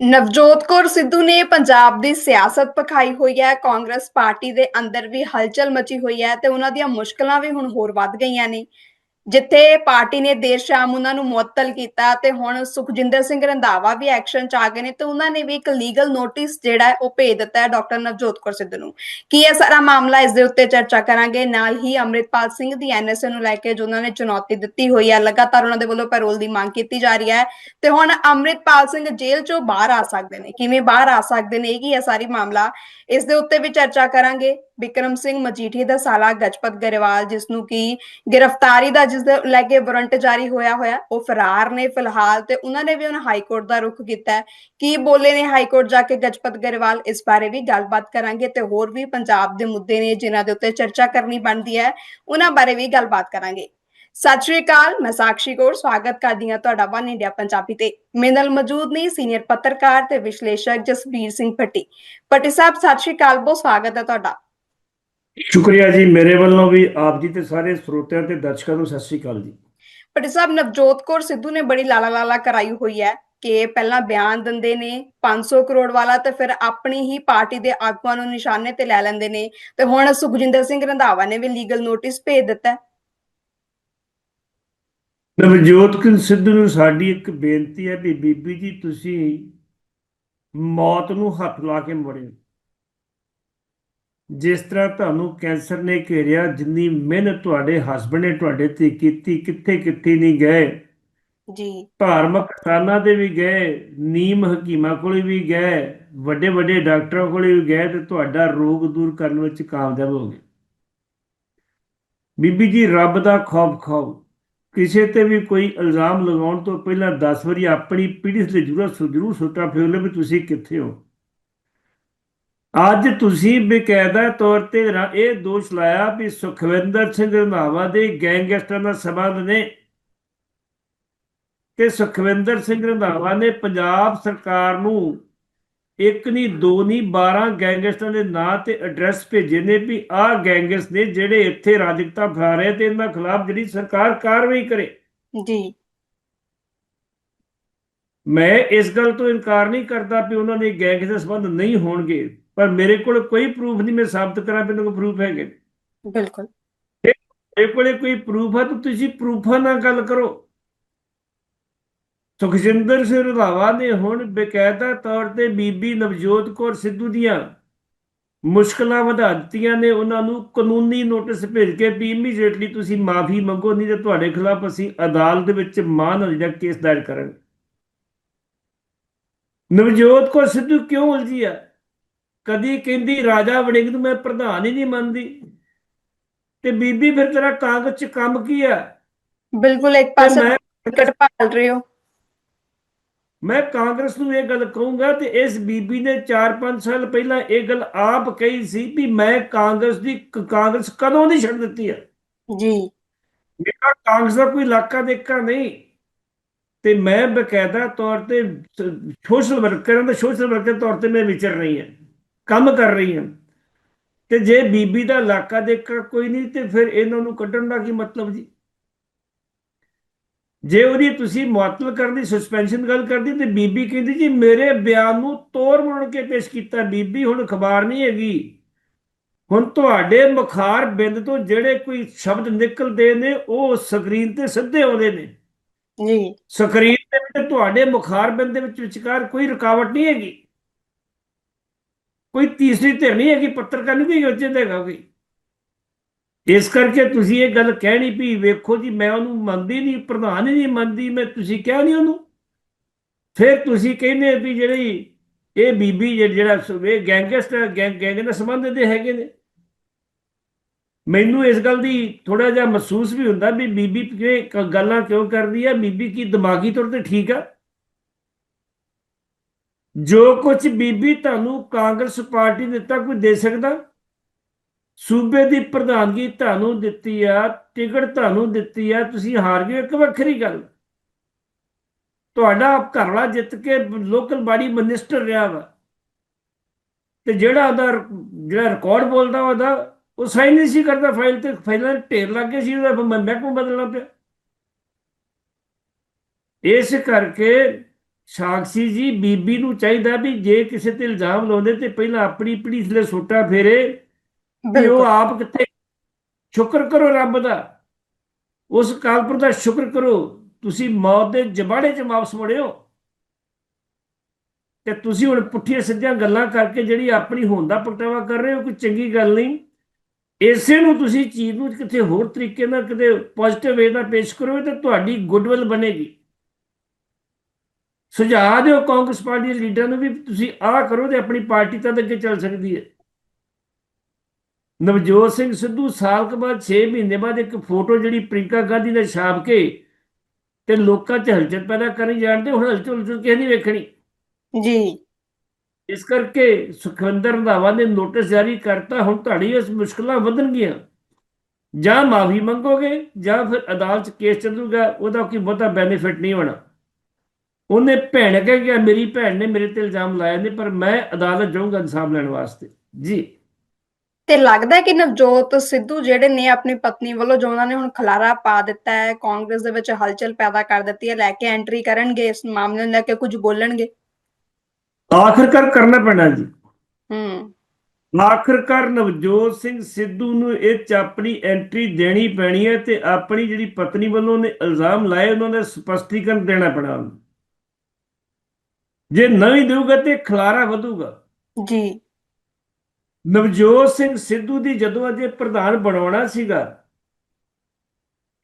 ਨਵਜੋਤ ਕੌਰ ਸਿੱਧੂ ਨੇ ਪੰਜਾਬ ਦੀ ਸਿਆਸਤ ਪਖਾਈ ਹੋਈ ਹੈ, ਕਾਂਗਰਸ ਪਾਰਟੀ ਦੇ ਅੰਦਰ ਵੀ ਹਲਚਲ ਮਚੀ ਹੋਈ ਹੈ ਤੇ ਉਹਨਾਂ ਦੀਆਂ ਮੁਸ਼ਕਲਾਂ ਵੀ ਹੁਣ ਹੋਰ ਵੱਧ ਗਈਆਂ ਨੇ। ਜਿੱਥੇ ਪਾਰਟੀ ਨੇ ਦੇਰ ਸ਼ਾਮ ਉਹਨਾਂ ਨੂੰ ਮੁਅੱਤਲ ਕੀਤਾ ਤੇ ਹੁਣ ਸੁਖਜਿੰਦਰ ਸਿੰਘ ਰੰਧਾਵਾ ਵੀ ਐਕਸ਼ਨ ਚ ਆ ਗਏ ਨੇ ਤੇ ਉਹਨਾਂ ਨੇ ਵੀ ਇੱਕ ਲੀਗਲ ਨੋਟਿਸ ਜਿਹੜਾ ਉਹ ਭੇਜ ਦਿੱਤਾ ਹੈ ਡਾਕਟਰ ਨਵਜੋਤ ਕੌਰ ਸਿੱਧੂ ਨੂੰ। ਕੀ ਇਹ ਸਾਰਾ ਮਾਮਲਾ ਇਸ ਦੇ ਉੱਤੇ ਚਰਚਾ ਕਰਾਂਗੇ? ਨਾਲ ਹੀ ਅੰਮ੍ਰਿਤਪਾਲ ਸਿੰਘ ਦੀ ਐਨਐਸਏ ਨੂੰ ਲੈ ਕੇ ਜੋ ਉਹਨਾਂ ਨੇ ਚੁਣੌਤੀ ਦਿੱਤੀ ਹੋਈ ਹੈ, ਲਗਾਤਾਰ ਉਹਨਾਂ ਦੇ ਵੱਲੋਂ ਪੈਰੋਲ ਦੀ ਮੰਗ ਕੀਤੀ ਜਾ ਰਹੀ ਹੈ। ਤੇ ਹੁਣ ਅੰਮ੍ਰਿਤਪਾਲ ਸਿੰਘ ਜੇਲ੍ਹ ਚੋਂ ਬਾਹਰ ਆ ਸਕਦੇ ਨੇ। ਕਿਵੇਂ ਬਾਹਰ ਆ ਸਕਦੇ ਨੇ? ਇਹ ਕੀ ਹੈ ਸਾਰੀ ਮਾਮਲਾ? ਇਸ ਦੇ ਉੱਤੇ ਵੀ ਚਰਚਾ ਕਰਾਂਗੇ। ਬਿਕਰਮ ਸਿੰਘ ਮਜੀਠੀ ਦਾ ਸਾਲਾ ਗਜਪਤ ਗਰੇਵਾਲ ਜਿਸ ਨੂੰ ਕੀ ਗ੍ਰਿਫਤਾਰੀ ਦਾ ਜਿਸ ਦੇ ਲੈ ਕੇ ਵਾਰੰਟ ਜਾਰੀ ਹੋਇਆ ਹੋਇਆ, ਉਹ ਫਰਾਰ ਨੇ ਫਿਲਹਾਲ ਤੇ ਉਹਨਾਂ ਨੇ ਵੀ ਹੁਣ ਹਾਈ ਕੋਰਟ ਦਾ ਰੁਖ ਕੀਤਾ ਹੈ। ਕੀ ਬੋਲੇ ਨੇ ਹਾਈ ਕੋਰਟ ਜਾ ਕੇ ਗਜਪਤ ਗਰੇਵਾਲ? ਇਸ ਬਾਰੇ ਵੀ ਗੱਲਬਾਤ ਕਰਾਂਗੇ ਤੇ ਹੋਰ ਵੀ ਪੰਜਾਬ ਦੇ ਮੁੱਦੇ ਨੇ ਜਿਨ੍ਹਾਂ ਦੇ ਉੱਤੇ ਚਰਚਾ ਕਰਨੀ ਬਣਦੀ ਹੈ, ਉਹਨਾਂ ਬਾਰੇ ਵੀ ਗੱਲਬਾਤ ਕਰਾਂਗੇ। ਸਤਿ ਸ਼੍ਰੀ ਅਕਾਲ, ਮੈਂ ਸਾਕਸ਼ੀ ਕੌਰ, ਸਵਾਗਤ ਕਰਦੀ ਹਾਂ ਤੁਹਾਡਾ ਵਨ ਇੰਡੀਆ ਪੰਜਾਬੀ ਤੇ। ਮੇਰੇ ਨਾਲ ਮੌਜੂਦ ਨੇ ਸੀਨੀਅਰ ਪੱਤਰਕਾਰ ਤੇ ਵਿਸ਼ਲੇਸ਼ਕ ਜਸਬੀਰ ਸਿੰਘ ਭੱਟੀ। ਭੱਟੀ ਸਾਹਿਬ, ਸਤਿ ਸ਼੍ਰੀ ਅਕਾਲ, ਬਹੁਤ ਸਵਾਗਤ ਹੈ ਤੁਹਾਡਾ। ਸ਼ੁਕਰੀਆ ਜੀ ਮੇਰੇ ਵੱਲੋਂ ਵੀ ਆਪ ਜੀ ਤੇ ਸਾਰੇ ਸਰੋਤਿਆਂ ਤੇ ਦਰਸ਼ਕਾਂ ਨੂੰ ਸਤਿ ਸ੍ਰੀ ਅਕਾਲ ਜੀ। ਭੱਟੀ ਸਾਹਿਬ ਨਵਜੋਤ ਕੌਰ ਸਿੱਧੂ ਨੇ ਬੜੀ ਲਾਲਾ ਲਾਲਾ ਕਰਾਈ ਹੋਈ ਹੈ ਕਿ ਪਹਿਲਾਂ ਬਿਆਨ ਦਿੰਦੇ ਨੇ 500 ਕਰੋੜ ਵਾਲਾ ਤੇ ਫਿਰ ਆਪਣੀ ਹੀ ਪਾਰਟੀ ਦੇ ਆਗੂਆਂ ਨੂੰ ਨਿਸ਼ਾਨੇ ਤੇ ਲੈ ਲੈਂਦੇ ਨੇ ਤੇ ਹੁਣ ਸੁਖਜਿੰਦਰ ਸਿੰਘ ਰੰਧਾਵਾ ਨੇ ਵੀ ਲੀਗਲ ਨੋਟਿਸ ਭੇਜ ਦਿੱਤਾ ਨਵਜੋਤ ਸਿੰਘ ਸਿੱਧੂ ਨੂੰ ਸਾਡੀ ਇੱਕ ਬੇਨਤੀ ਹੈ ਵੀ ਬੀਬੀ ਜੀ ਤੁਸੀਂ ਮੌਤ ਨੂੰ ਹੱਥ ਲਾ ਕੇ ਮਰੇ ਜਿਸ ਤਰ੍ਹਾਂ ਤੁਹਾਨੂੰ ਕੈਂਸਰ ਨੇ ਘੇਰਿਆ ਜਿੰਨੀ ਮਿਹਨਤ ਤੁਹਾਡੇ ਹਸਬੰਡ ਨੇ ਤੁਹਾਡੇ ਤੇ ਕੀਤੀ ਕਿੱਥੇ ਕਿੱਥੇ ਨਹੀਂ ਗਏ। ਜੀ। ਧਾਰਮਿਕ ਸਥਾਨਾਂ ਤੇ ਵੀ ਗਏ ਨੀਮ ਹਕੀਮਾਂ ਕੋਲੇ ਵੀ ਗਏ ਵੱਡੇ ਵੱਡੇ ਡਾਕਟਰਾਂ ਕੋਲੇ ਵੀ ਗਏ ਤੇ ਤੁਹਾਡਾ ਰੋਗ ਦੂਰ ਕਰਨ ਵਿੱਚ ਕਾਮਯਾਬ ਹੋ ਗਏ। ਬੀਬੀ ਜੀ ਰੱਬ ਦਾ ਖੌਫ ਖਾਓ। ਕਿਸੇ ਤੇ ਵੀ ਕੋਈ ਇਲਜ਼ਾਮ ਲਗਾਉਣ ਤੋਂ ਪਹਿਲਾਂ 10 ਵਾਰੀ ਆਪਣੀ ਪੀੜ੍ਹੀ ਤੇ ਜ਼ਰੂਰ ਜ਼ਰੂਰ ਸੋਚਾ ਫਿਰ ਲਓ ਵੀ ਤੁਸੀਂ ਕਿੱਥੇ ਹੋ? ਅੱਜ ਤੁਸੀਂ ਬਕਾਇਦਾ ਤੌਰ ਤੇ ਇਹ ਦੋਸ਼ ਲਾਇਆ ਵੀ ਸੁਖਵਿੰਦਰ ਸਿੰਘ ਰੰਧਾਵਾ ਦੇ ਗੈਂਗਸਟਰਾਂ ਦਾ ਸਬੰਧ ਨੇ ਤੇ ਸੁਖਵਿੰਦਰ ਸਿੰਘ ਰੰਧਾਵਾ ਨੇ ਪੰਜਾਬ ਸਰਕਾਰ ਨੂੰ ਇੱਕ ਨਹੀਂ ਦੋ ਨਹੀਂ 12 ਗੈਂਗਸਟਰਾਂ ਦੇ ਨਾਂ ਤੇ ਐਡਰੈਸ ਭੇਜੇ ਨੇ ਵੀ ਆਹ ਗੈਂਗਸ ਨੇ ਜਿਹੜੇ ਇੱਥੇ ਰਾਜਕਤਾ ਫੈਲਾ ਰਹੇ ਤੇ ਇਹਨਾਂ ਖਿਲਾਫ ਜਿਹੜੀ ਸਰਕਾਰ ਕਾਰਵਾਈ ਕਰੇ। ਜੀ। ਮੈਂ ਇਸ ਗੱਲ ਤੋਂ ਇਨਕਾਰ ਨਹੀਂ ਕਰਦਾ ਵੀ ਉਹਨਾਂ ਦੇ ਗੈਂਗ ਦੇ ਸੰਬੰਧ ਨਹੀਂ ਹੋਣਗੇ। ਪਰ ਮੇਰੇ ਕੋਲ ਕੋਈ ਪ੍ਰੂਫ ਨਹੀਂ ਮੈਂ ਸਾਬਤ ਕਰਾਂ ਇਹਨਾਂ ਕੋਲ ਪ੍ਰੂਫ ਹੈਗੇ ਬਿਲਕੁਲ। ਮੇਰੇ ਕੋਲੇ ਕੋਈ ਪ੍ਰੂਫ ਹੈ ਤਾਂ ਤੁਸੀਂ ਪ੍ਰੂਫਾਂ ਨਾਲ ਗੱਲ ਕਰੋ। ਸੁਖਜਿੰਦਰ ਸਿੰਘ ਰੰਧਾਵਾ ਨੇ ਹੁਣ ਬਕਾਇਦਾ ਤੌਰ ਤੇ ਬੀਬੀ ਨਵਜੋਤ ਕੌਰ ਸਿੱਧੂ ਦੀਆਂ ਮੁਸ਼ਕਲਾਂ ਵਧਾ ਦਿੱਤੀਆਂ ਨੇ। ਉਹਨਾਂ ਨੂੰ ਕਾਨੂੰਨੀ ਨੋਟਿਸ ਭੇਜ ਕੇ ਵੀ ਇਮੀਡੀਏਟਲੀ ਤੁਸੀਂ ਮਾਫੀ ਮੰਗੋ ਨਹੀਂ ਤੇ ਤੁਹਾਡੇ ਖਿਲਾਫ ਅਸੀਂ ਅਦਾਲਤ ਵਿੱਚ ਮਾਨਹਾਨੀ ਦਾ ਕੇਸ ਦਾਇਰ ਕਰਾਂਗੇ। ਨਵਜੋਤ ਕੌਰ ਸਿੱਧੂ ਕਿਉਂ ਉਲਝੀ ਆ? ਕਦੀ ਕਹਿੰਦੀ ਰਾਜਾ ਵੜਿੰਗ ਨੂੰ ਮੈਂ ਪ੍ਰਧਾਨ ਹੀ ਨਹੀਂ ਮੰਨਦੀ। ਤੇ ਬੀਬੀ ਫਿਰ ਤੇਰਾ ਕਾਗਜ਼ 'ਚ ਕੰਮ ਕੀ ਆ ਬਿਲਕੁਲ ਇੱਕ ਪਾਸੇ ਮੈਂ ਟਿਕਟ ਭਾਲ ਰਹੇ ਹੋ। ਮੈਂ ਕਾਂਗਰਸ ਨੂੰ ਇਹ ਗੱਲ ਕਹੂੰਗਾ ਤੇ ਇਸ ਬੀਬੀ ਨੇ 4-5 ਸਾਲ ਪਹਿਲਾਂ ਇਹ ਗੱਲ ਆਪ ਕਹੀ ਸੀ ਵੀ ਮੈਂ ਕਾਂਗਰਸ ਦੀ ਕਾਂਗਰਸ ਕਦੋਂ ਦੀ ਛੱਡ ਦਿੱਤੀ ਆ? ਜੀ। ਮੇਰਾ ਕਾਂਗਰਸ ਦਾ ਕੋਈ ਇਲਾਕਾ ਦੇਖਾ ਨਹੀਂ। ਤੇ ਮੈਂ ਬਕਾਇਦਾ ਤੌਰ ਤੇ ਸੋਸ਼ਲ ਵਰਕਰਾਂ ਦਾ ਸੋਸ਼ਲ ਵਰਕਰ ਤੌਰ ਤੇ ਮੈਂ ਵਿਚਰ ਰਹੀ ਹਾਂ। ਕੰਮ ਕਰ ਰਹੀ ਹਾਂ। ਤੇ ਜੇ ਬੀਬੀ ਦਾ ਇਲਾਕਾ ਦੇਖਾ ਕੋਈ ਨਹੀਂ ਤੇ ਫਿਰ ਇਹਨਾਂ ਨੂੰ ਕੱਢਣ ਦਾ ਕੀ ਮਤਲਬ ਜੀ? ਜੇ ਉਹਦੀ ਤੁਸੀਂ ਮੁਅੱਤਲ ਕਰਨ ਦੀ ਸਸਪੈਂਸ਼ਨ ਗੱਲ ਕਰਦੀ ਤੇ ਬੀਬੀ ਕਹਿੰਦੀ ਜੀ ਮੇਰੇ ਬਿਆਨ ਨੂੰ ਤੋੜ ਮੋੜ ਕੇ ਪੇਸ਼ ਕੀਤਾ। ਬੀਬੀ ਹੁਣ ਅਖਬਾਰ ਨਹੀਂ ਹੈਗੀ। ਹੁਣ ਤੁਹਾਡੇ ਮੁਖਾਰ ਬਿੰਦ ਤੋਂ ਜਿਹੜੇ ਕੋਈ ਸ਼ਬਦ ਨਿਕਲਦੇ ਨੇ ਉਹ ਸਕਰੀਨ ਤੇ ਸਿੱਧੇ ਆਉਂਦੇ ਨੇ। ਜੀ ਸਕਰੀਨ ਵਿੱਚ ਤੁਹਾਡੇ ਮੁਖਾਰ ਬਿੰਦ ਦੇ ਵਿੱਚ ਵਿਚਕਾਰ ਕੋਈ ਰੁਕਾਵਟ ਨਹੀਂ ਹੈਗੀ। ਕੋਈ ਤੀਸਰੀ ਧਿਰ ਨਹੀਂ ਹੈ ਕਿ ਪੱਤਰਕਾਰ ਨਹੀਂ ਕੋਈ ਉੱਚੇ ਹੈਗਾ ਕੋਈ? ਇਸ ਕਰਕੇ ਤੁਸੀਂ ਇਹ ਗੱਲ ਕਹਿਣੀ ਵੀ ਵੇਖੋ ਜੀ, ਮੈਂ ਉਹਨੂੰ ਮੰਨਦੀ ਨਹੀਂ, ਪ੍ਰਧਾਨ ਹੀ ਨਹੀਂ ਮੰਨਦੀ, ਮੈਂ ਤੁਸੀਂ ਕਿਹਾ ਨਹੀਂ ਉਹਨੂੰ। ਫਿਰ ਤੁਸੀਂ ਕਹਿੰਦੇ ਵੀ ਜਿਹੜੀ ਇਹ ਬੀਬੀ ਜਿਹੜਾ ਸ- ਗੈਂਗਸਟਰ, ਗੈਂਗ ਗੈਂਗ ਨਾਲ ਸੰਬੰਧ ਦੇ ਹੈਗੇ ਨੇ। ਮੈਨੂੰ ਇਸ ਗੱਲ ਦੀ ਥੋੜਾ ਜਿਹਾ ਮਹਿਸੂਸ ਵੀ ਹੁੰਦਾ ਵੀ ਬੀਬੀ ਕਿ, ਗੱਲਾਂ ਕਿਉਂ ਕਰਦੀ ਹੈ ਬੀਬੀ ਕੀ ਦਿਮਾਗੀ ਤੌਰ ਤੇ ਠੀਕ ਆ? ਜੋ ਕੁਝ ਬੀਬੀ ਤੁਹਾਨੂੰ ਕਾਂਗਰਸ ਪਾਰਟੀ ਨੇ ਦਿੱਤਾ ਕੋਈ ਦੇ ਸਕਦਾ? ਸੂਬੇ ਦੀ ਪ੍ਰਧਾਨਗੀ ਤੁਹਾਨੂੰ ਦਿੱਤੀ ਆ, ਟਿਕਟ ਤੁਹਾਨੂੰ ਦਿੱਤੀ ਆ, ਤੁਸੀਂ ਹਾਰ ਗਏ, ਇੱਕ ਵੱਖਰੀ ਗੱਲ। ਤੁਹਾਡਾ ਘਰਵਾਲਾ ਜਿੱਤ ਕੇ ਲੋਕਲ ਬਾਡੀ ਮਿਨਿਸਟਰ ਰਿਹਾ ਵਾ। ਤੇ ਜਿਹੜਾ ਉਹਦਾ, ਜਿਹੜਾ ਰਿਕਾਰਡ ਬੋਲਦਾ ਉਹਦਾ, ਉਹ ਸਾਈਨ ਨਹੀਂ ਸੀ ਕਰਦਾ ਫਾਈਲ ਤੇ, ਫਾਈਲਾਂ ਢੇਰ ਲੱਗ ਗਏ ਸੀ, ਉਹਦਾ ਮਹਿਕਮਾ ਬਦਲਣਾ ਪਿਆ। ਇਸ ਕਰਕੇ ਸਾਕਸ਼ੀ ਜੀ ਬੀਬੀ ਨੂੰ ਚਾਹੀਦਾ ਵੀ ਜੇ ਕਿਸੇ ਤੇ ਇਲਜ਼ਾਮ ਲਾਉਂਦੇ ਤੇ ਪਹਿਲਾਂ ਆਪਣੀ ਪੀੜੀ ਥਲੇ ਸੋਟਾ ਫੇਰੇ ਵੀ ਉਹ ਆਪ ਕਿੱਥੇ? ਸ਼ੁਕਰ ਕਰੋ ਰੱਬ ਦਾ। ਉਸ ਕਾਲਪੁਰ ਦਾ ਸ਼ੁਕਰ ਕਰੋ। ਤੁਸੀਂ ਮੌਤ ਦੇ ਜਬਾੜੇ 'ਚ ਵਾਪਸ ਮੁੜਿਓ। ਤੇ ਤੁਸੀਂ ਹੁਣ ਪੁੱਠੀਆਂ ਸਿੱਧੀਆਂ ਗੱਲਾਂ ਕਰਕੇ ਜਿਹੜੀ ਆਪਣੀ ਹੋਂਦ ਦਾ ਪ੍ਰਗਟਾਵਾ ਕਰ ਰਹੇ ਹੋ ਕੋਈ ਚੰਗੀ ਗੱਲ ਨਹੀਂ। ਇਸੇ ਨੂੰ ਤੁਸੀਂ ਚੀਜ਼ ਨੂੰ ਕਿਤੇ ਹੋਰ ਤਰੀਕੇ ਨਾਲ ਕਿਤੇ ਪੋਜ਼ਿਟਿਵ ਵੇ ਨਾਲ ਪੇਸ਼ ਕਰੋਗੇ ਤਾਂ ਤੁਹਾਡੀ ਗੁੱਡਵਿਲ ਬਣੇਗੀ। ਸੁਝਾਅ ਦਿਓ ਕਾਂਗਰਸ ਪਾਰਟੀ ਦੇ ਲੀਡਰਾਂ ਨੂੰ ਵੀ ਤੁਸੀਂ ਆਹ ਕਰੋ ਤੇ ਆਪਣੀ ਪਾਰਟੀ ਤਾਂ ਅੱਗੇ ਚੱਲ ਸਕਦੀ ਹੈ। ਨਵਜੋਤ ਸਿੰਘ ਸਿੱਧੂ ਸਾਲ ਕੁ ਬਾਅਦ 6 ਮਹੀਨੇ ਬਾਅਦ ਇੱਕ ਫੋਟੋ ਜਿਹੜੀ ਪ੍ਰਿੰਕਾ ਗਾਂਧੀ ਨੇ ਛਾਪ ਕੇ ਤੇ ਲੋਕਾਂ 'ਚ ਹਲਚਲ ਪੈਦਾ ਕਰੀ ਜਾਣਦੇ ਹੁਣ ਹਲਚਲ ਹਲਚਲ ਕਿਸੇ ਨਹੀਂ ਵੇਖਣੀ। ਜੀ। ਇਸ ਕਰਕੇ ਸੁਖਵਿੰਦਰ ਰੰਧਾਵਾ ਨੇ ਨੋਟਿਸ ਜਾਰੀ ਕਰਤਾ ਹੁਣ ਤੁਹਾਡੀ ਇਸ ਮੁਸ਼ਕਲਾਂ ਵਧਣਗੀਆਂ। ਜਾਂ ਮਾਫੀ ਮੰਗੋਗੇ ਜਾਂ ਫਿਰ ਅਦਾਲਤ 'ਚ ਕੇਸ ਚੱਲੂਗਾ ਉਹਦਾ ਕੋਈ ਬਹੁਤਾ ਬੈਨੀਫਿਟ ਨਹੀਂ ਹੋਣਾ। ਉਹਨੇ ਭੈਣ ਕਹਿ ਗਿਆ ਮੇਰੀ ਭੈਣ ਨੇ ਮੇਰੇ ਤੇ ਇਲਜ਼ਾਮ ਲਾਇਆ ਨੇ ਪਰ ਮੈਂ ਅਦਾਲਤ ਜਾਊਂਗਾ ਇਨਸਾਫ ਲੈਣ ਵਾਸਤੇ। ਜੀ। ਤੇ ਲੱਗਦਾ ਹੈ ਕਿ ਨਵਜੋਤ ਸਿੱਧੂ ਜਿਹੜੇ ਨੇ ਆਪਣੀ ਪਤਨੀ ਵੱਲੋਂ ਜੋ ਉਹਨਾਂ ਨੇ ਹੁਣ ਖਲਾਰਾ ਪਾ ਦਿੱਤਾ ਹੈ ਕਾਂਗਰਸ ਦੇ ਵਿੱਚ ਹਲਚਲ ਪੈਦਾ ਕਰ ਦਿੱਤੀ ਹੈ ਲੈ ਕੇ ਐਂਟਰੀ ਕਰਨਗੇ ਇਸ ਮਾਮਲੇ ਨੂੰ ਲੈ ਕੇ ਕੁਝ ਬੋਲਣਗੇ? ਆਖਰਕਾਰ ਕਰਨਾ ਪੈਣਾ ਜੀ। ਹੂੰ। ਆਖਰਕਾਰ ਨਵਜੋਤ ਸਿੰਘ ਸਿੱਧੂ ਨੂੰ ਇਹ 'ਚ ਆਪਣੀ ਐਂਟਰੀ ਦੇਣੀ ਪੈਣੀ ਹੈ ਤੇ ਆਪਣੀ ਜਿਹੜੀ ਪਤਨੀ ਵੱਲੋਂ ਨੇ ਇਲਜ਼ਾਮ ਲਾਏ ਉਹਨਾਂ ਦਾ ਸਪਸ਼ਟੀਕਰਨ ਦੇਣਾ ਪੈਣਾ ਉਹਨੂੰ। ਜੇ ਨਹੀਂ ਦੇਊਗਾ ਤੇ ਖਲਾਰਾ ਵਧੂਗਾ। ਜੀ। ਨਵਜੋਤ ਸਿੰਘ ਸਿੱਧੂ ਦੀ ਜਦੋਂ ਅਜੇ ਪ੍ਰਧਾਨ ਬਣਾਉਣਾ ਸੀਗਾ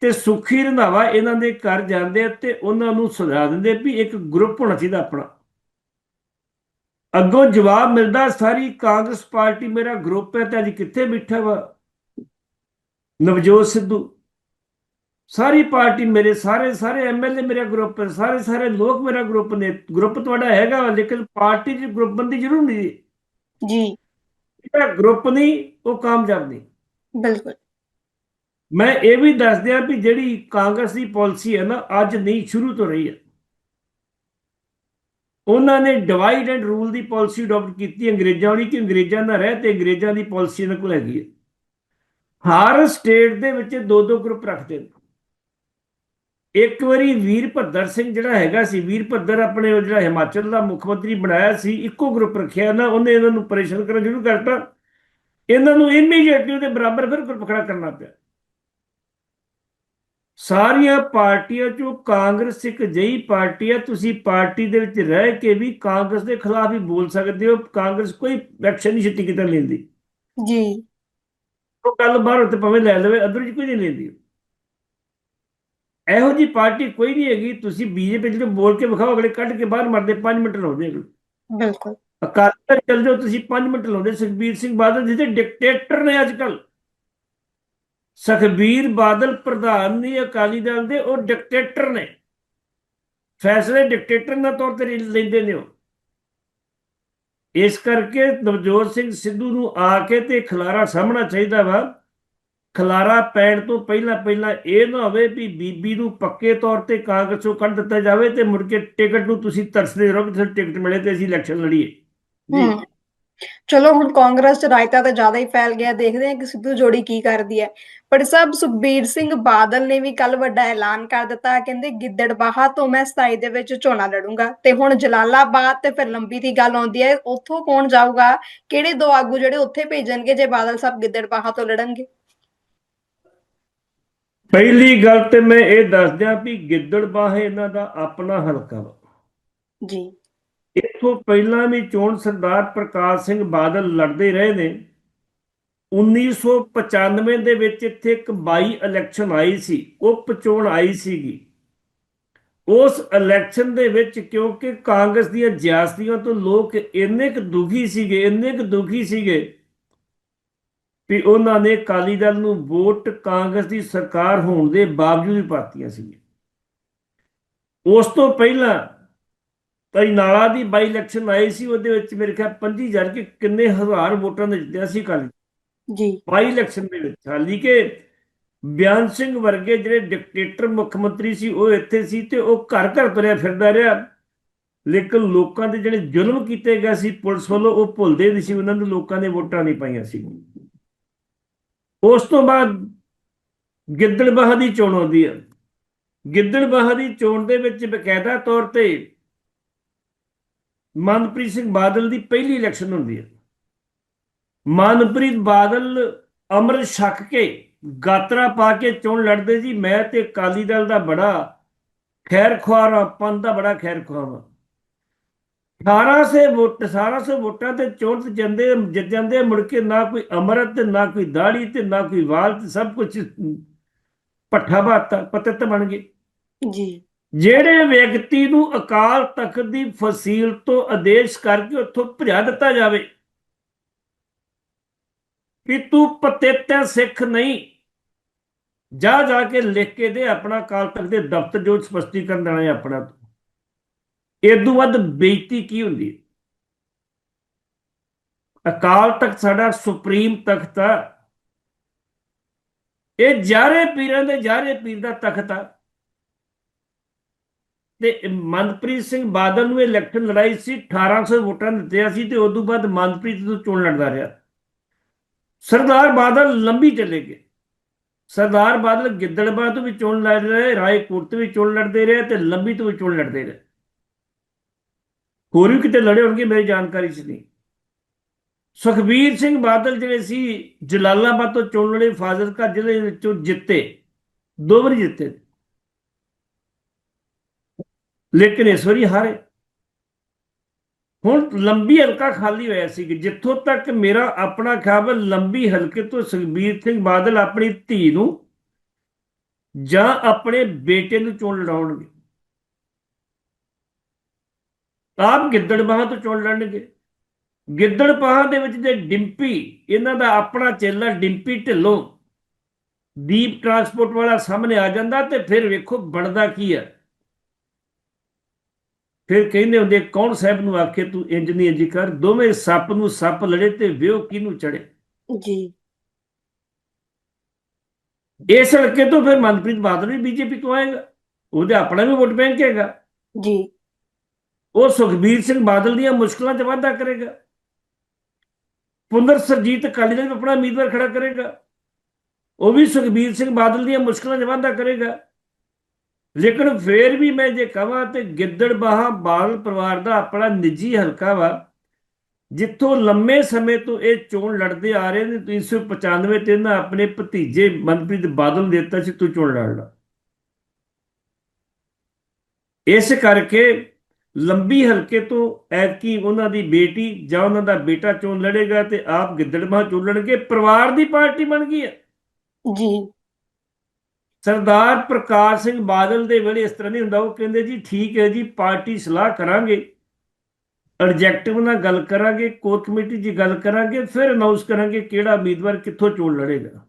ਤੇ ਸੁਖੀ ਰੰਧਾਵਾ ਇਹਨਾਂ ਦੇ ਘਰ ਜਾਂਦੇ ਤੇ ਉਹਨਾਂ ਨੂੰ ਸੁਝਾ ਦਿੰਦੇ ਵੀ ਇੱਕ ਗਰੁੱਪ ਹੋਣਾ ਚਾਹੀਦਾ ਆਪਣਾ। ਅੱਗੋਂ ਜਵਾਬ ਮਿਲਦਾ ਸਾਰੀ ਕਾਂਗਰਸ ਪਾਰਟੀ ਮੇਰਾ ਗਰੁੱਪ ਹੈ ਤੇ ਅੱਜ ਕਿੱਥੇ ਬੈਠਾ ਵਾ? ਨਵਜੋਤ ਸਿੱਧੂ। ਸਾਰੀ ਪਾਰਟੀ ਮੇਰੇ ਸਾਰੇ ਸਾਰੇ ਐਮਐਲਏ ਮੇਰਾ ਗਰੁੱਪ ਹੈ ਸਾਰੇ ਸਾਰੇ ਲੋਕ ਮੇਰਾ ਗਰੁੱਪ ਨੇ ਗਰੁੱਪ ਤੁਹਾਡਾ ਹੈਗਾ ਲੇਕਿਨ ਪਾਰਟੀ ਦੀ ਗਰੁੱਪ ਬੰਦੀ ਜ਼ਰੂਰ ਨਹੀਂ ਜੀ। ਜਿਹੜਾ ਗਰੁੱਪ ਨਹੀਂ ਉਹ ਕਾਮਯਾਬ ਨਹੀਂ। ਬਿਲਕੁਲ। ਮੈਂ ਇਹ ਵੀ ਦੱਸ ਦਿਆਂ ਵੀ ਜਿਹੜੀ ਕਾਂਗਰਸ ਦੀ ਪਾਲਿਸੀ ਹੈ ਨਾ ਅੱਜ ਨਹੀਂ ਸ਼ੁਰੂ ਤੋਂ ਰਹੀ ਹੈ। ਉਹਨਾਂ ਨੇ ਡਿਵਾਈਡ ਐਂਡ ਰੂਲ ਦੀ ਪਾਲਿਸੀ ਅਡਾਪਟ ਕੀਤੀ ਅੰਗਰੇਜ਼ਾਂ ਵਾਲੀ ਕਿ ਅੰਗਰੇਜ਼ਾਂ ਦਾ ਰਹਿ ਤੇ ਅੰਗਰੇਜ਼ਾਂ ਦੀ ਪਾਲਿਸੀ ਇਹਨਾਂ ਕੋਲ ਹੈਗੀ ਹੈ। ਹਰ ਸਟੇਟ ਦੇ ਵਿੱਚ ਦੋ ਦੋ ਗਰੁੱਪ ਰੱਖਦੇ ਨੇ। ਇੱਕ ਵਾਰੀ ਵੀਰ ਭੱਦਰ ਸਿੰਘ ਜਿਹੜਾ ਹੈਗਾ ਸੀ ਵੀਰ ਭੱਦਰ ਆਪਣੇ ਉਹ ਜਿਹੜਾ ਹਿਮਾਚਲ ਦਾ ਮੁੱਖ ਮੰਤਰੀ ਬਣਾਇਆ ਸੀ ਇੱਕੋ ਗਰੁੱਪ ਰੱਖਿਆ ਨਾ ਉਹਨੇ ਇਹਨਾਂ ਨੂੰ ਪਰੇਸ਼ਾਨ ਕਰਨਾ ਸ਼ੁਰੂ ਕਰਤਾ। ਇਹਨਾਂ ਨੂੰ ਇਮੀਡੀਏਟਲੀ ਉਹਦੇ ਬਰਾਬਰ ਫਿਰ ਗਰੁੱਪ ਖੜਾ ਕਰਨਾ ਪਿਆ। ਸਾਰੀਆਂ ਪਾਰਟੀਆਂ ਚੋਂ ਕਾਂਗਰਸ ਇੱਕ ਜਈ ਪਾਰਟੀ ਹੈ ਤੁਸੀਂ ਪਾਰਟੀ ਦੇ ਵਿੱਚ ਰਹਿ ਕੇ ਵੀ ਕਾਂਗਰਸ ਦੇ ਖਿਲਾਫ ਹੀ ਬੋਲ ਸਕਦੇ ਹੋ ਕਾਂਗਰਸ ਕੋਈ ਐਕਸ਼ਨ ਨਹੀਂ ਛੇਤੀ ਕਿਤੇ ਲੈਂਦੀ। ਜੀ। ਉਹ ਗੱਲ ਬਾਹਰ ਉੱਤੇ ਭਾਵੇਂ ਲੈ ਲਵੇ ਅੰਦਰ ਜੀ ਕੋਈ ਨਹੀਂ ਲੈਂਦੀ। ਇਹੋ ਜੀ ਪਾਰਟੀ ਕੋਈ ਨਹੀਂ ਹੈਗੀ ਤੁਸੀਂ ਬੀਜੇਪੀ ਜਿਹੜੇ ਬੋਲ ਕੇ ਵਿਖਾਓ ਅਗਲੇ ਕੱਢ ਕੇ ਬਾਹਰ ਮਰਦੇ 5 ਮਿੰਟ ਲਾਉਂਦੇ ਅਗਲੇ ਬਿਲਕੁਲ। ਅਕਾਲੀ ਚੱਲ ਜਾਓ ਤੁਸੀਂ 5 ਮਿੰਟ ਲਾਉਂਦੇ। ਸੁਖਬੀਰ ਸਿੰਘ ਬਾਦਲ ਜਿਹਦੇ ਡਿਕਟੇਟਰ ਨੇ ਅੱਜ ਕੱਲ ਸੁਖਬੀਰ ਬਾਦਲ ਪ੍ਰਧਾਨ ਨਹੀਂ ਅਕਾਲੀ ਦਲ ਦੇ ਉਹ ਡਿਕਟੇਟਰ ਨੇ। ਫੈਸਲੇ ਡਿਕਟੇਟਰ ਦੇ ਤੌਰ ਤੇ ਲੈਂਦੇ ਨੇ ਉਹ। ਇਸ ਕਰਕੇ ਨਵਜੋਤ ਸਿੰਘ ਸਿੱਧੂ ਨੂੰ ਆ ਕੇ ਤੇ ਖਲਾਰਾ ਸਾਹਮਣਾ ਚਾਹੀਦਾ ਵਾ। ਖਲਾਰਾ ਪੈਣ ਤੋਂ ਪਹਿਲਾਂ ਪਹਿਲਾਂ ਇਹ ਨਾ ਹੋਵੇ ਵੀ ਬੀਬੀ ਨੂੰ ਪੱਕੇ ਤੌਰ ਤੇ ਕਾਂਗਰਸੋਂ ਕੱਢ ਦਿੱਤਾ ਜਾਵੇ ਤੇ ਮੁੜ ਕੇ ਟਿਕਟ ਨੂੰ ਤੁਸੀਂ ਤਰਸਦੇ ਰਹੋ ਕਿ ਟਿਕਟ ਮਿਲੇ ਤੇ ਅਸੀਂ ਇਲੈਕਸ਼ਨ ਲੜੀਏ। ਚਲੋ, ਹੁਣ ਕਾਂਗਰਸ ਚ ਰਾਇਤਾ ਤਾਂ ਜ਼ਿਆਦਾ ਹੀ ਫੈਲ ਗਿਆ, ਦੇਖਦੇ ਹਾਂ ਕਿ ਸਿੱਧੂ ਜੋੜੀ ਕੀ ਕਰਦੀ ਹੈ। ਪਰ ਸਭ ਸੁਖਬੀਰ ਸਿੰਘ ਬਾਦਲ ਨੇ ਵੀ ਕੱਲ ਵੱਡਾ ਐਲਾਨ ਕਰ ਦਿੱਤਾ, ਕਹਿੰਦੇ ਗਿੱਦੜਬਾਹਾ ਤੋਂ ਮੈਂ 27 ਦੇ ਵਿੱਚ ਚੋਣਾਂ ਲੜੂੰਗਾ ਤੇ ਹੁਣ ਜਲਾਲਾਬਾਦ ਤੇ ਫਿਰ ਲੰਬੀ ਦੀ ਗੱਲ ਆਉਂਦੀ ਹੈ, ਉੱਥੋਂ ਕੌਣ ਜਾਊਗਾ? ਕਿਹੜੇ ਦੋ ਆਗੂ ਜਿਹੜੇ ਉੱਥੇ ਭੇਜਣਗੇ ਜੇ ਬਾਦਲ ਸਾਹਿਬ ਗਿੱਦੜਬਾਹਾ ਤੋਂ ਲੜਨਗੇ? ਪਹਿਲੀ ਗੱਲ ਤੇ ਮੈਂ ਇਹ ਦੱਸ ਦਿਆਂ ਵੀ ਗਿੱਦੜਬਾਹੇ ਇਹਨਾਂ ਦਾ ਆਪਣਾ ਹਲਕਾ ਵਾ। ਜੀ। ਇੱਥੋਂ ਪਹਿਲਾਂ ਵੀ ਚੋਣ ਸਰਦਾਰ ਪ੍ਰਕਾਸ਼ ਸਿੰਘ ਬਾਦਲ ਲੜਦੇ ਰਹੇ ਨੇ। 1995 ਦੇ ਵਿੱਚ ਇੱਥੇ ਇੱਕ ਬਾਈ ਇਲੈਕਸ਼ਨ ਆਈ ਸੀ ਉਪ ਚੋਣ ਆਈ ਸੀਗੀ। ਉਸ ਇਲੈਕਸ਼ਨ ਦੇ ਵਿੱਚ ਕਿਉਂਕਿ ਕਾਂਗਰਸ ਦੀਆਂ ਜਿਆਸਤੀਆਂ ਤੋਂ ਲੋਕ ਇੰਨੇ ਕੁ ਦੁਖੀ ਸੀਗੇ ਇੰਨੇ ਕੁ ਦੁਖੀ ਸੀਗੇ ਵੀ ਉਹਨਾਂ ਨੇ ਅਕਾਲੀ ਦਲ ਨੂੰ ਵੋਟ ਕਾਂਗਰਸ ਦੀ ਸਰਕਾਰ ਹੋਣ ਦੇ ਬਾਵਜੂਦ ਵੀ ਪਾਤੀਆਂ ਸੀ ਉਸ ਤੋਂ ਪਹਿਲਾਂ ਤਾਂ ਨਾਲਾ ਦੀ ਬਾਈ ਇਲੈਕਸ਼ਨ ਆਈ ਸੀ ਉਹਦੇ ਵਿੱਚ ਮੇਰੇ ਖਿਆਲ 25000 ਕਿ ਕਿੰਨੇ ਹਜ਼ਾਰ ਵੋਟਾਂ ਦੇ ਜਿੱਤਿਆ ਸੀ ਅਕਾਲੀ ਜੀ। ਬਾਈ ਇਲੈਕਸ਼ਨ ਦੇ ਵਿੱਚ ਹਾਲੀ ਕਿ ਬਿਆਨ ਸਿੰਘ ਵਰਗੇ ਜਿਹੜੇ ਡਿਕਟੇਟਰ ਮੁੱਖ ਮੰਤਰੀ ਸੀ ਉਹ ਇੱਥੇ ਸੀ ਤੇ ਉਹ ਘਰ ਘਰ ਤੁਰਿਆ ਫਿਰਦਾ ਰਿਹਾ। ਲੇਕਿਨ ਲੋਕਾਂ ਦੇ ਜਿਹੜੇ ਜ਼ੁਲਮ ਕੀਤੇ ਗਏ ਸੀ ਪੁਲਿਸ ਵੱਲੋਂ ਉਹ ਭੁੱਲਦੇ ਨਹੀਂ ਸੀ ਉਹਨਾਂ ਨੂੰ ਲੋਕਾਂ ਨੇ ਵੋਟਾਂ ਨਹੀਂ ਪਾਈਆਂ ਸੀ। ਉਸ ਤੋਂ ਬਾਅਦ ਗਿੱਦੜਬਾਹਾ ਦੀ ਚੋਣ ਆਉਂਦੀ ਹੈ ਗਿੱਦੜਬਾਹਾ ਦੀ ਚੋਣ ਦੇ ਵਿੱਚ ਬਕਾਇਦਾ ਤੌਰ ਤੇ ਮਨਪ੍ਰੀਤ ਸਿੰਘ ਬਾਦਲ ਦੀ ਪਹਿਲੀ ਇਲੈਕਸ਼ਨ ਹੁੰਦੀ ਹੈ ਮਨਪ੍ਰੀਤ ਬਾਦਲ ਅੰਮ੍ਰਿਤ ਛਕ ਕੇ ਗਾਤਰਾ ਪਾ ਕੇ ਚੋਣ ਲੜਦੇ ਜੀ ਮੈਂ ਤੇ ਅਕਾਲੀ ਦਲ ਦਾ ਬੜਾ ਖੈਰ ਖੁਆਰ ਹਾਂ, ਪੰਥ ਦਾ ਬੜਾ ਖੈਰ ਖੁਆਰ ਹਾਂ 1800 ਵੋਟ 1800 ਵੋਟਾਂ ਤੇ ਚੋਣ ਤੇ ਜਾਂਦੇ ਜਿੱਤ ਜਾਂਦੇ ਮੁੜ ਕੇ ਨਾ ਕੋਈ ਅਮਰਤ ਤੇ ਨਾ ਕੋਈ ਦਾੜੀ ਤੇ ਨਾ ਕੋਈ ਵਾਲ ਤੇ ਸਭ ਕੁਝ ਪੱਠਾ ਬਾਤਾ ਪਤਿਤ ਬਣ ਗਏ। ਜੀ। ਜਿਹੜੇ ਵਿਅਕਤੀ ਨੂੰ ਅਕਾਲ ਤਖਤ ਦੀ ਫਸੀਲ ਤੋਂ ਆਦੇਸ਼ ਕਰਕੇ ਉੱਥੋਂ ਭਜਾ ਦਿੱਤਾ ਜਾਵੇ ਵੀ ਤੂੰ ਪਤਿਤ ਸਿੱਖ ਨਹੀਂ ਜਾ ਜਾ ਕੇ ਲਿਖ ਕੇ ਦੇ ਆਪਣਾ ਅਕਾਲ ਤਖਤ ਦੇ ਦਫ਼ਤਰ ਜੋ ਸਪਸ਼ਟੀਕਰਨ ਦੇਣਾ ਹੈ ਆਪਣਾ ਇਦੋਂ ਵੱਧ ਬੇਇੱਜ਼ਤੀ ਕੀ ਹੁੰਦੀ? ਅਕਾਲ ਤਖਤ ਸਾਡਾ ਸੁਪਰੀਮ ਤਖਤ ਆ। ਇਹ ਜਾਰੇ ਪੀਰਾਂ ਦੇ ਜਾਰੇ ਪੀਰ ਦਾ ਤਖਤ ਆ। ਤੇ ਮਨਪ੍ਰੀਤ ਸਿੰਘ ਬਾਦਲ ਨੂੰ ਇਲੈਕਸ਼ਨ ਲੜਾਈ ਸੀ 1800 ਵੋਟਾਂ ਦਿੱਤੀਆਂ ਸੀ ਤੇ ਉਦੋਂ ਬਾਅਦ ਮਨਪ੍ਰੀਤ ਤੋਂ ਚੋਣ ਲੜਦਾ ਰਿਹਾ। ਸਰਦਾਰ ਬਾਦਲ ਲੰਬੀ ਚਲੇ ਗਏ। ਸਰਦਾਰ ਬਾਦਲ ਗਿੱਦੜਬਾਹ ਤੋਂ ਵੀ ਚੋਣ ਲੜ ਰਹੇ, ਰਾਏਕੋਟ ਤੋਂ ਵੀ ਚੋਣ ਲੜਦੇ ਰਹੇ ਤੇ ਲੰਬੀ ਤੋਂ ਵੀ ਚੋਣ ਲੜਦੇ ਰਹੇ। ਹੋਰ ਵੀ ਕਿਤੇ ਲੜੇ ਹੋਣਗੇ, ਮੇਰੀ ਜਾਣਕਾਰੀ 'ਚ ਨਹੀਂ। ਸੁਖਬੀਰ ਸਿੰਘ ਬਾਦਲ ਜਿਹੜੇ ਸੀ, ਜਲਾਲਾਬਾਦ ਤੋਂ ਚੋਣ ਲੜੇ ਫਾਜ਼ਿਲਕਾ ਜ਼ਿਲ੍ਹੇ ਵਿੱਚੋਂ ਜਿੱਤੇ। ਦੋ ਵਾਰੀ ਜਿੱਤੇ। ਲੇਕਿਨ ਇਸ ਵਾਰੀ ਹਾਰੇ। ਹੁਣ ਲੰਬੀ ਹਲਕਾ ਖਾਲੀ ਹੋਇਆ ਸੀ ਜਿੱਥੋਂ ਤੱਕ ਮੇਰਾ ਆਪਣਾ ਖਿਆਲ ਲੰਬੀ ਹਲਕੇ ਤੋਂ ਸੁਖਬੀਰ ਸਿੰਘ ਬਾਦਲ ਆਪਣੀ ਧੀ ਨੂੰ ਜਾਂ ਆਪਣੇ ਬੇਟੇ ਨੂੰ ਚੋਣ ਲੜਾਉਣਗੇ। ਆਪ ਗਿੱਦੜਬਾਹ ਤੋਂ ਚੋਣ ਲੜਨਗੇ ਗਿੱਦੜਬਾਹ ਦੇ ਵਿੱਚ ਜੇ ਡਿੰਪੀ ਇਹਨਾਂ ਦਾ ਆਪਣਾ ਚੇਲਾ ਡਿੰਪੀ ਢਿੱਲੋਂ ਦੀਪ ਟਰਾਂਸਪੋਰਟ ਵਾਲਾ ਸਾਹਮਣੇ ਆ ਜਾਂਦਾ ਤੇ ਫਿਰ ਵੇਖੋ ਬਣਦਾ ਕੀ ਹੈ ਫਿਰ ਕਹਿੰਦੇ ਹੁੰਦੇ ਕੌਣ ਸਾਹਿਬ ਨੂੰ ਆਖੇ ਤੂੰ ਇੰਜ ਨਹੀਂ ਇੰਜ ਕਰ ਦੋਵੇਂ ਸੱਪ ਨੂੰ ਸੱਪ ਲੜੇ ਤੇ ਵਿਉ ਕਿਹਨੂੰ ਚੜੇ ਜੀ। ਇਸ ਹਲਕੇ ਤੋਂ ਫਿਰ ਮਨਪ੍ਰੀਤ ਬਾਦਲ ਵੀ ਬੀਜੇਪੀ ਤੋਂ ਆਏਗਾ ਉਹਦੇ ਆਪਣਾ ਵੀ ਵੋਟ ਬੈਂਕ ਹੈਗਾ। ਜੀ। ਉਹ ਸੁਖਬੀਰ ਸਿੰਘ ਬਾਦਲ ਦੀਆਂ ਮੁਸ਼ਕਲਾਂ 'ਚ ਵਾਧਾ ਕਰੇਗਾ। ਪੁੰਦਰ ਸਰਜੀਤ ਅਕਾਲੀ ਦਲ ਆਪਣਾ ਉਮੀਦਵਾਰ ਖੜਾ ਕਰੇਗਾ। ਉਹ ਵੀ ਸੁਖਬੀਰ ਸਿੰਘ ਬਾਦਲ ਦੀਆਂ ਮੁਸ਼ਕਲਾਂ 'ਚ ਵਾਧਾ ਕਰੇਗਾ। ਲੇਕਿਨ ਫੇਰ ਵੀ ਮੈਂ ਜੇ ਕਹਾਂ ਤੇ ਗਿੱਦੜ ਗਿੱਦੜਬਾਹਾ ਬਾਦਲ ਪਰਿਵਾਰ ਦਾ ਆਪਣਾ ਨਿੱਜੀ ਹਲਕਾ ਵਾ, ਜਿੱਥੋਂ ਲੰਮੇ ਸਮੇਂ ਤੋਂ ਇਹ ਚੋਣ ਲੜਦੇ ਆ ਰਹੇ ਨੇ 1995 ਤੇ ਇਹਨਾਂ ਆਪਣੇ ਭਤੀਜੇ ਮਨਪ੍ਰੀਤ ਬਾਦਲ ਦਿੱਤਾ ਸੀ ਤੂੰ ਚੋਣ ਲੜ ਲਾ। ਇਸ ਕਰਕੇ ਲੰਬੀ ਹਲਕੇ ਤੋਂ ਐਤਕੀ ਉਹਨਾਂ ਦੀ ਬੇਟੀ ਜਾਂ ਉਹਨਾਂ ਦਾ ਬੇਟਾ ਚੋਣ ਲੜੇਗਾ ਤੇ ਆਪ ਗਿੱਦੜਬਾਹ ਚੋਣ ਲੜਨਗੇ ਪਰਿਵਾਰ ਦੀ ਪਾਰਟੀ ਬਣ ਗਈ ਹੈ। ਜੀ। ਸਰਦਾਰ ਪ੍ਰਕਾਸ਼ ਸਿੰਘ ਬਾਦਲ ਦੇ ਵੇਲੇ ਇਸ ਤਰ੍ਹਾਂ ਨਹੀਂ ਹੁੰਦਾ ਉਹ ਕਹਿੰਦੇ ਜੀ ਠੀਕ ਹੈ ਜੀ ਪਾਰਟੀ ਸਲਾਹ ਕਰਾਂਗੇ ਐਡਜੈਕਟਿਵ ਨਾਲ ਗੱਲ ਕਰਾਂਗੇ ਕੋਰ ਕਮੇਟੀ 'ਚ ਗੱਲ ਕਰਾਂਗੇ ਫਿਰ ਅਨਾਉਂਸ ਕਰਾਂਗੇ ਕਿਹੜਾ ਉਮੀਦਵਾਰ ਕਿੱਥੋਂ ਚੋਣ ਲੜੇਗਾ।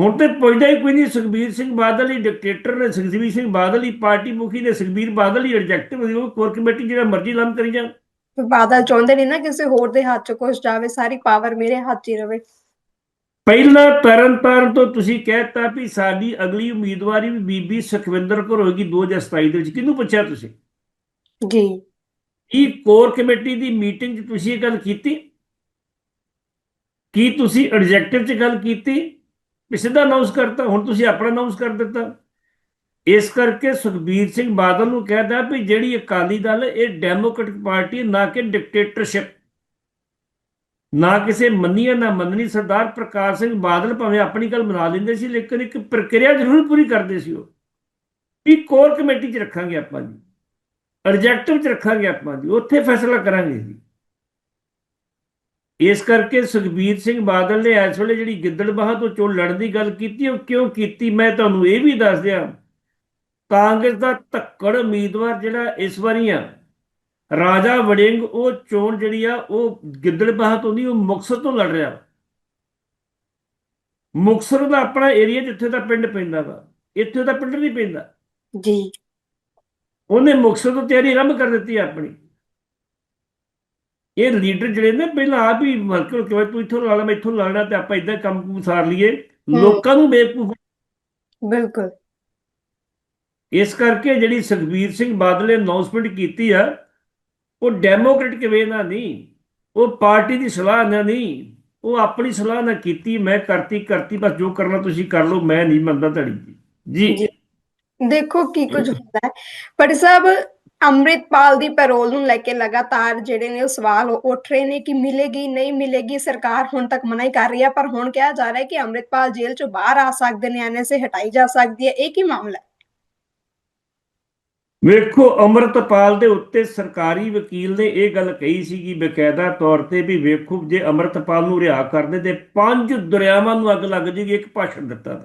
ਹੁਣ ਤੇ ਪੁੱਛਦਾ ਹੀ ਕੋਈ ਨਹੀਂ ਸੁਖਬੀਰ ਸਿੰਘ ਬਾਦਲ ਹੀ ਡਿਕਟੇਟਰ ਨੇ ਸੁਖਬੀਰ ਸਿੰਘ ਬਾਦਲ ਹੀ ਪਾਰਟੀ ਮੁਖੀ ਨੇ ਸੁਖਬੀਰ ਬਾਦਲ ਹੀ ਐਡਜੈਕਟਿਵ ਉਹ ਕੋਰ ਕਮੇਟੀ ਜਿਹੜਾ ਮਰਜ਼ੀ ਲਾਮ ਕਰੀ ਜਾਣ। ਬਾਦਲ ਚਾਹੁੰਦੇ ਨਹੀਂ ਨਾ ਕਿਸੇ ਹੋਰ ਦੇ ਹੱਥ 'ਚ ਕੁਝ ਜਾਵੇ ਸਾਰੀ ਪਾਵਰ ਮੇਰੇ ਹੱਥ 'ਚ ਹੀ ਰਵੇ। ਪਹਿਲਾਂ ਤਰਨਤਾਰਨ ਤੋਂ ਤੁਸੀਂ ਕਹਿਤਾ ਵੀ ਸਾਡੀ ਅਗਲੀ ਉਮੀਦਵਾਰੀ ਵੀ ਬੀਬੀ ਸੁਖਵਿੰਦਰ ਕੌਰ ਹੋਏਗੀ 2027 ਦੇ ਵਿੱਚ ਕਿਹਨੂੰ ਪੁੱਛਿਆ ਤੁਸੀਂ? ਜੀ। ਕੀ ਕੋਰ ਕਮੇਟੀ ਦੀ ਮੀਟਿੰਗ 'ਚ ਤੁਸੀਂ ਇਹ ਗੱਲ ਕੀਤੀ? ਕੀ ਤੁਸੀਂ ਐਡਜੈਕਟਿਵ 'ਚ ਗੱਲ ਕੀਤੀ? ਵੀ ਸਿੱਧਾ ਅਨਾਉਂਸ ਕਰਤਾ, ਹੁਣ ਤੁਸੀਂ ਆਪਣਾ ਅਨਾਉਂਸ ਕਰ ਦਿੱਤਾ। ਇਸ ਕਰਕੇ ਸੁਖਬੀਰ ਸਿੰਘ ਬਾਦਲ ਨੂੰ ਕਹਿੰਦਾ ਵੀ ਜਿਹੜੀ ਅਕਾਲੀ ਦਲ, ਇਹ ਡੈਮੋਕ੍ਰੈਟਿਕ ਪਾਰਟੀ ਨਾ ਕਿ ਡਿਕਟੇਟਰਸ਼ਿਪ ਨਾ ਕਿਸੇ ਮੰਨੀ ਨਾ ਮੰਨਣੀ। ਸਰਦਾਰ ਪ੍ਰਕਾਸ਼ ਸਿੰਘ ਬਾਦਲ ਭਾਵੇਂ ਆਪਣੀ ਗੱਲ ਮਨਾ ਲੈਂਦੇ ਸੀ, ਲੇਕਿਨ ਇੱਕ ਪ੍ਰਕਿਰਿਆ ਜ਼ਰੂਰ ਪੂਰੀ ਕਰਦੇ ਸੀ ਉਹ। ਵੀ ਕੋਰ ਕਮੇਟੀ 'ਚ ਰੱਖਾਂਗੇ ਆਪਾਂ ਜੀ। ਐਡਜੈਕਟਿਵ 'ਚ ਰੱਖਾਂਗੇ ਆਪਾਂ ਜੀ। ਉੱਥੇ ਫੈਸਲਾ ਕਰਾਂਗੇ ਜੀ। ਇਸ ਕਰਕੇ ਸੁਖਬੀਰ ਸਿੰਘ ਬਾਦਲ ਨੇ ਇਸ ਵੇਲੇ ਜਿਹੜੀ ਗਿੱਦੜਬਾਹ ਤੋਂ ਚੋਣ ਲੜਨ ਦੀ ਗੱਲ ਕੀਤੀ ਉਹ ਕਿਉਂ ਕੀਤੀ? ਮੈਂ ਤੁਹਾਨੂੰ ਇਹ ਵੀ ਦੱਸ ਦਿਆਂ ਕਾਂਗਰਸ ਦਾ ਧੱਕੜ ਉਮੀਦਵਾਰ ਜਿਹੜਾ ਇਸ ਵਾਰੀ ਆ ਰਾਜਾ ਵੜਿੰਗ ਉਹ ਚੋਣ ਜਿਹੜੀ ਆ ਉਹ ਗਿੱਦੜਬਾਹ ਤੋਂ ਨਹੀਂ ਉਹ ਮੁਕਤਸਰ ਤੋਂ ਲੜ ਰਿਹਾ। ਮੁਕਤਸਰ ਦਾ ਆਪਣਾ ਏਰੀਆ ਜਿੱਥੇ ਦਾ ਪਿੰਡ ਪੈਂਦਾ ਵਾ ਇੱਥੇ ਦਾ ਪਿੰਡ ਨਹੀਂ ਪੈਂਦਾ। ਜੀ। ਉਹਨੇ ਮੁਕਤਸਰ ਤੋਂ ਤਿਆਰੀ ਆਰੰਭ ਕਰ ਦਿੱਤੀ ਆਪਣੀ। ਇਹ ਲੀਡਰ ਜਿਹੜੇ ਨੇ ਪਹਿਲਾਂ ਆਪ ਹੀ ਮਰਕਲ ਕਿਵੇਂ ਤੂੰ ਇੱਥੋਂ ਲਾ ਲੈ ਮੈਂ ਇੱਥੋਂ ਲਾਣਾ ਤੇ ਆਪਾਂ ਇਦਾਂ ਕੰਮ ਕੁਮ ਸਾਰ ਲਈਏ। ਲੋਕਾਂ ਨੂੰ ਬੇਵਕੂਫ ਬਿਲਕੁਲ। ਇਸ ਕਰਕੇ ਜਿਹੜੀ ਸੁਖਬੀਰ ਸਿੰਘ ਬਾਦਲ ਨੇ ਅਨਾਉਂਸਮੈਂਟ ਕੀਤੀ ਆ ਉਹ ਡੈਮੋਕ੍ਰੈਟਿਕ ਵੇ ਨਾਲ ਨਹੀਂ ਉਹ ਪਾਰਟੀ ਦੀ ਸਲਾਹ ਨਾਲ ਨਹੀਂ ਉਹ ਆਪਣੀ ਸਲਾਹ ਨਾਲ ਕੀਤੀ ਮੈਂ ਕਰਤੀ ਕਰਤੀ ਬਸ ਜੋ ਕਰਨਾ ਤੁਸੀਂ ਕਰ ਲਓ ਮੈਂ ਨਹੀਂ ਮੰਨਦਾ ਤੁਹਾਡੀ। ਜੀ। ਦੇਖੋ ਕੀ ਕੁਝ ਹੁੰਦਾ ਹੈ। ਪਰ ਸਾਹਿਬ ਅੰਮ੍ਰਿਤਪਾਲ ਦੀ ਪੈਰੋਲ ਨੂੰ ਲੈ ਕੇ ਲਗਾਤਾਰ ਜਿਹੜੇ ਨੇ ਉਹ ਸਵਾਲ ਉੱਠ ਰਹੇ ਨੇ ਕਿ ਮਿਲੇਗੀ ਨਹੀਂ ਮਿਲੇਗੀ ਸਰਕਾਰ ਹੁਣ ਤੱਕ ਮਨਾ ਹੀ ਕਰ ਰਹੀ ਹੈ ਪਰ ਹੁਣ ਕਿਹਾ ਜਾ ਰਿਹਾ ਹੈ ਕਿ ਅੰਮ੍ਰਿਤਪਾਲ ਜੇਲ੍ਹ ਚੋਂ ਬਾਹਰ ਆ ਸਕਦੇ ਨੇ ਐਨਐਸਏ ਹਟਾਈ ਜਾ ਸਕਦੀ ਹੈ। ਇਹ ਕੀ ਮਾਮਲਾ ਹੈ? ਵੇਖੋ ਅਮਰਤਪਾਲ ਦੇ ਉੱਤੇ ਸਰਕਾਰੀ ਵਕੀਲ ਨੇ ਇਹ ਗੱਲ ਕਹੀ ਸੀਗੀ ਬਕਾਇਦਾ ਤੌਰ ਤੇ ਵੀ ਵੇਖੋ ਜੇ ਅਮਰਤਪਾਲ ਨੂੰ ਰਿਹਾ ਕਰਦੇ ਤੇ ਪੰਜ ਦਰਿਆਵਾਂ ਨੂੰ ਅੱਗ ਲੱਗ ਜੇਗੀ ਇੱਕ ਭਾਸ਼ਣ ਦਿੱਤਾ।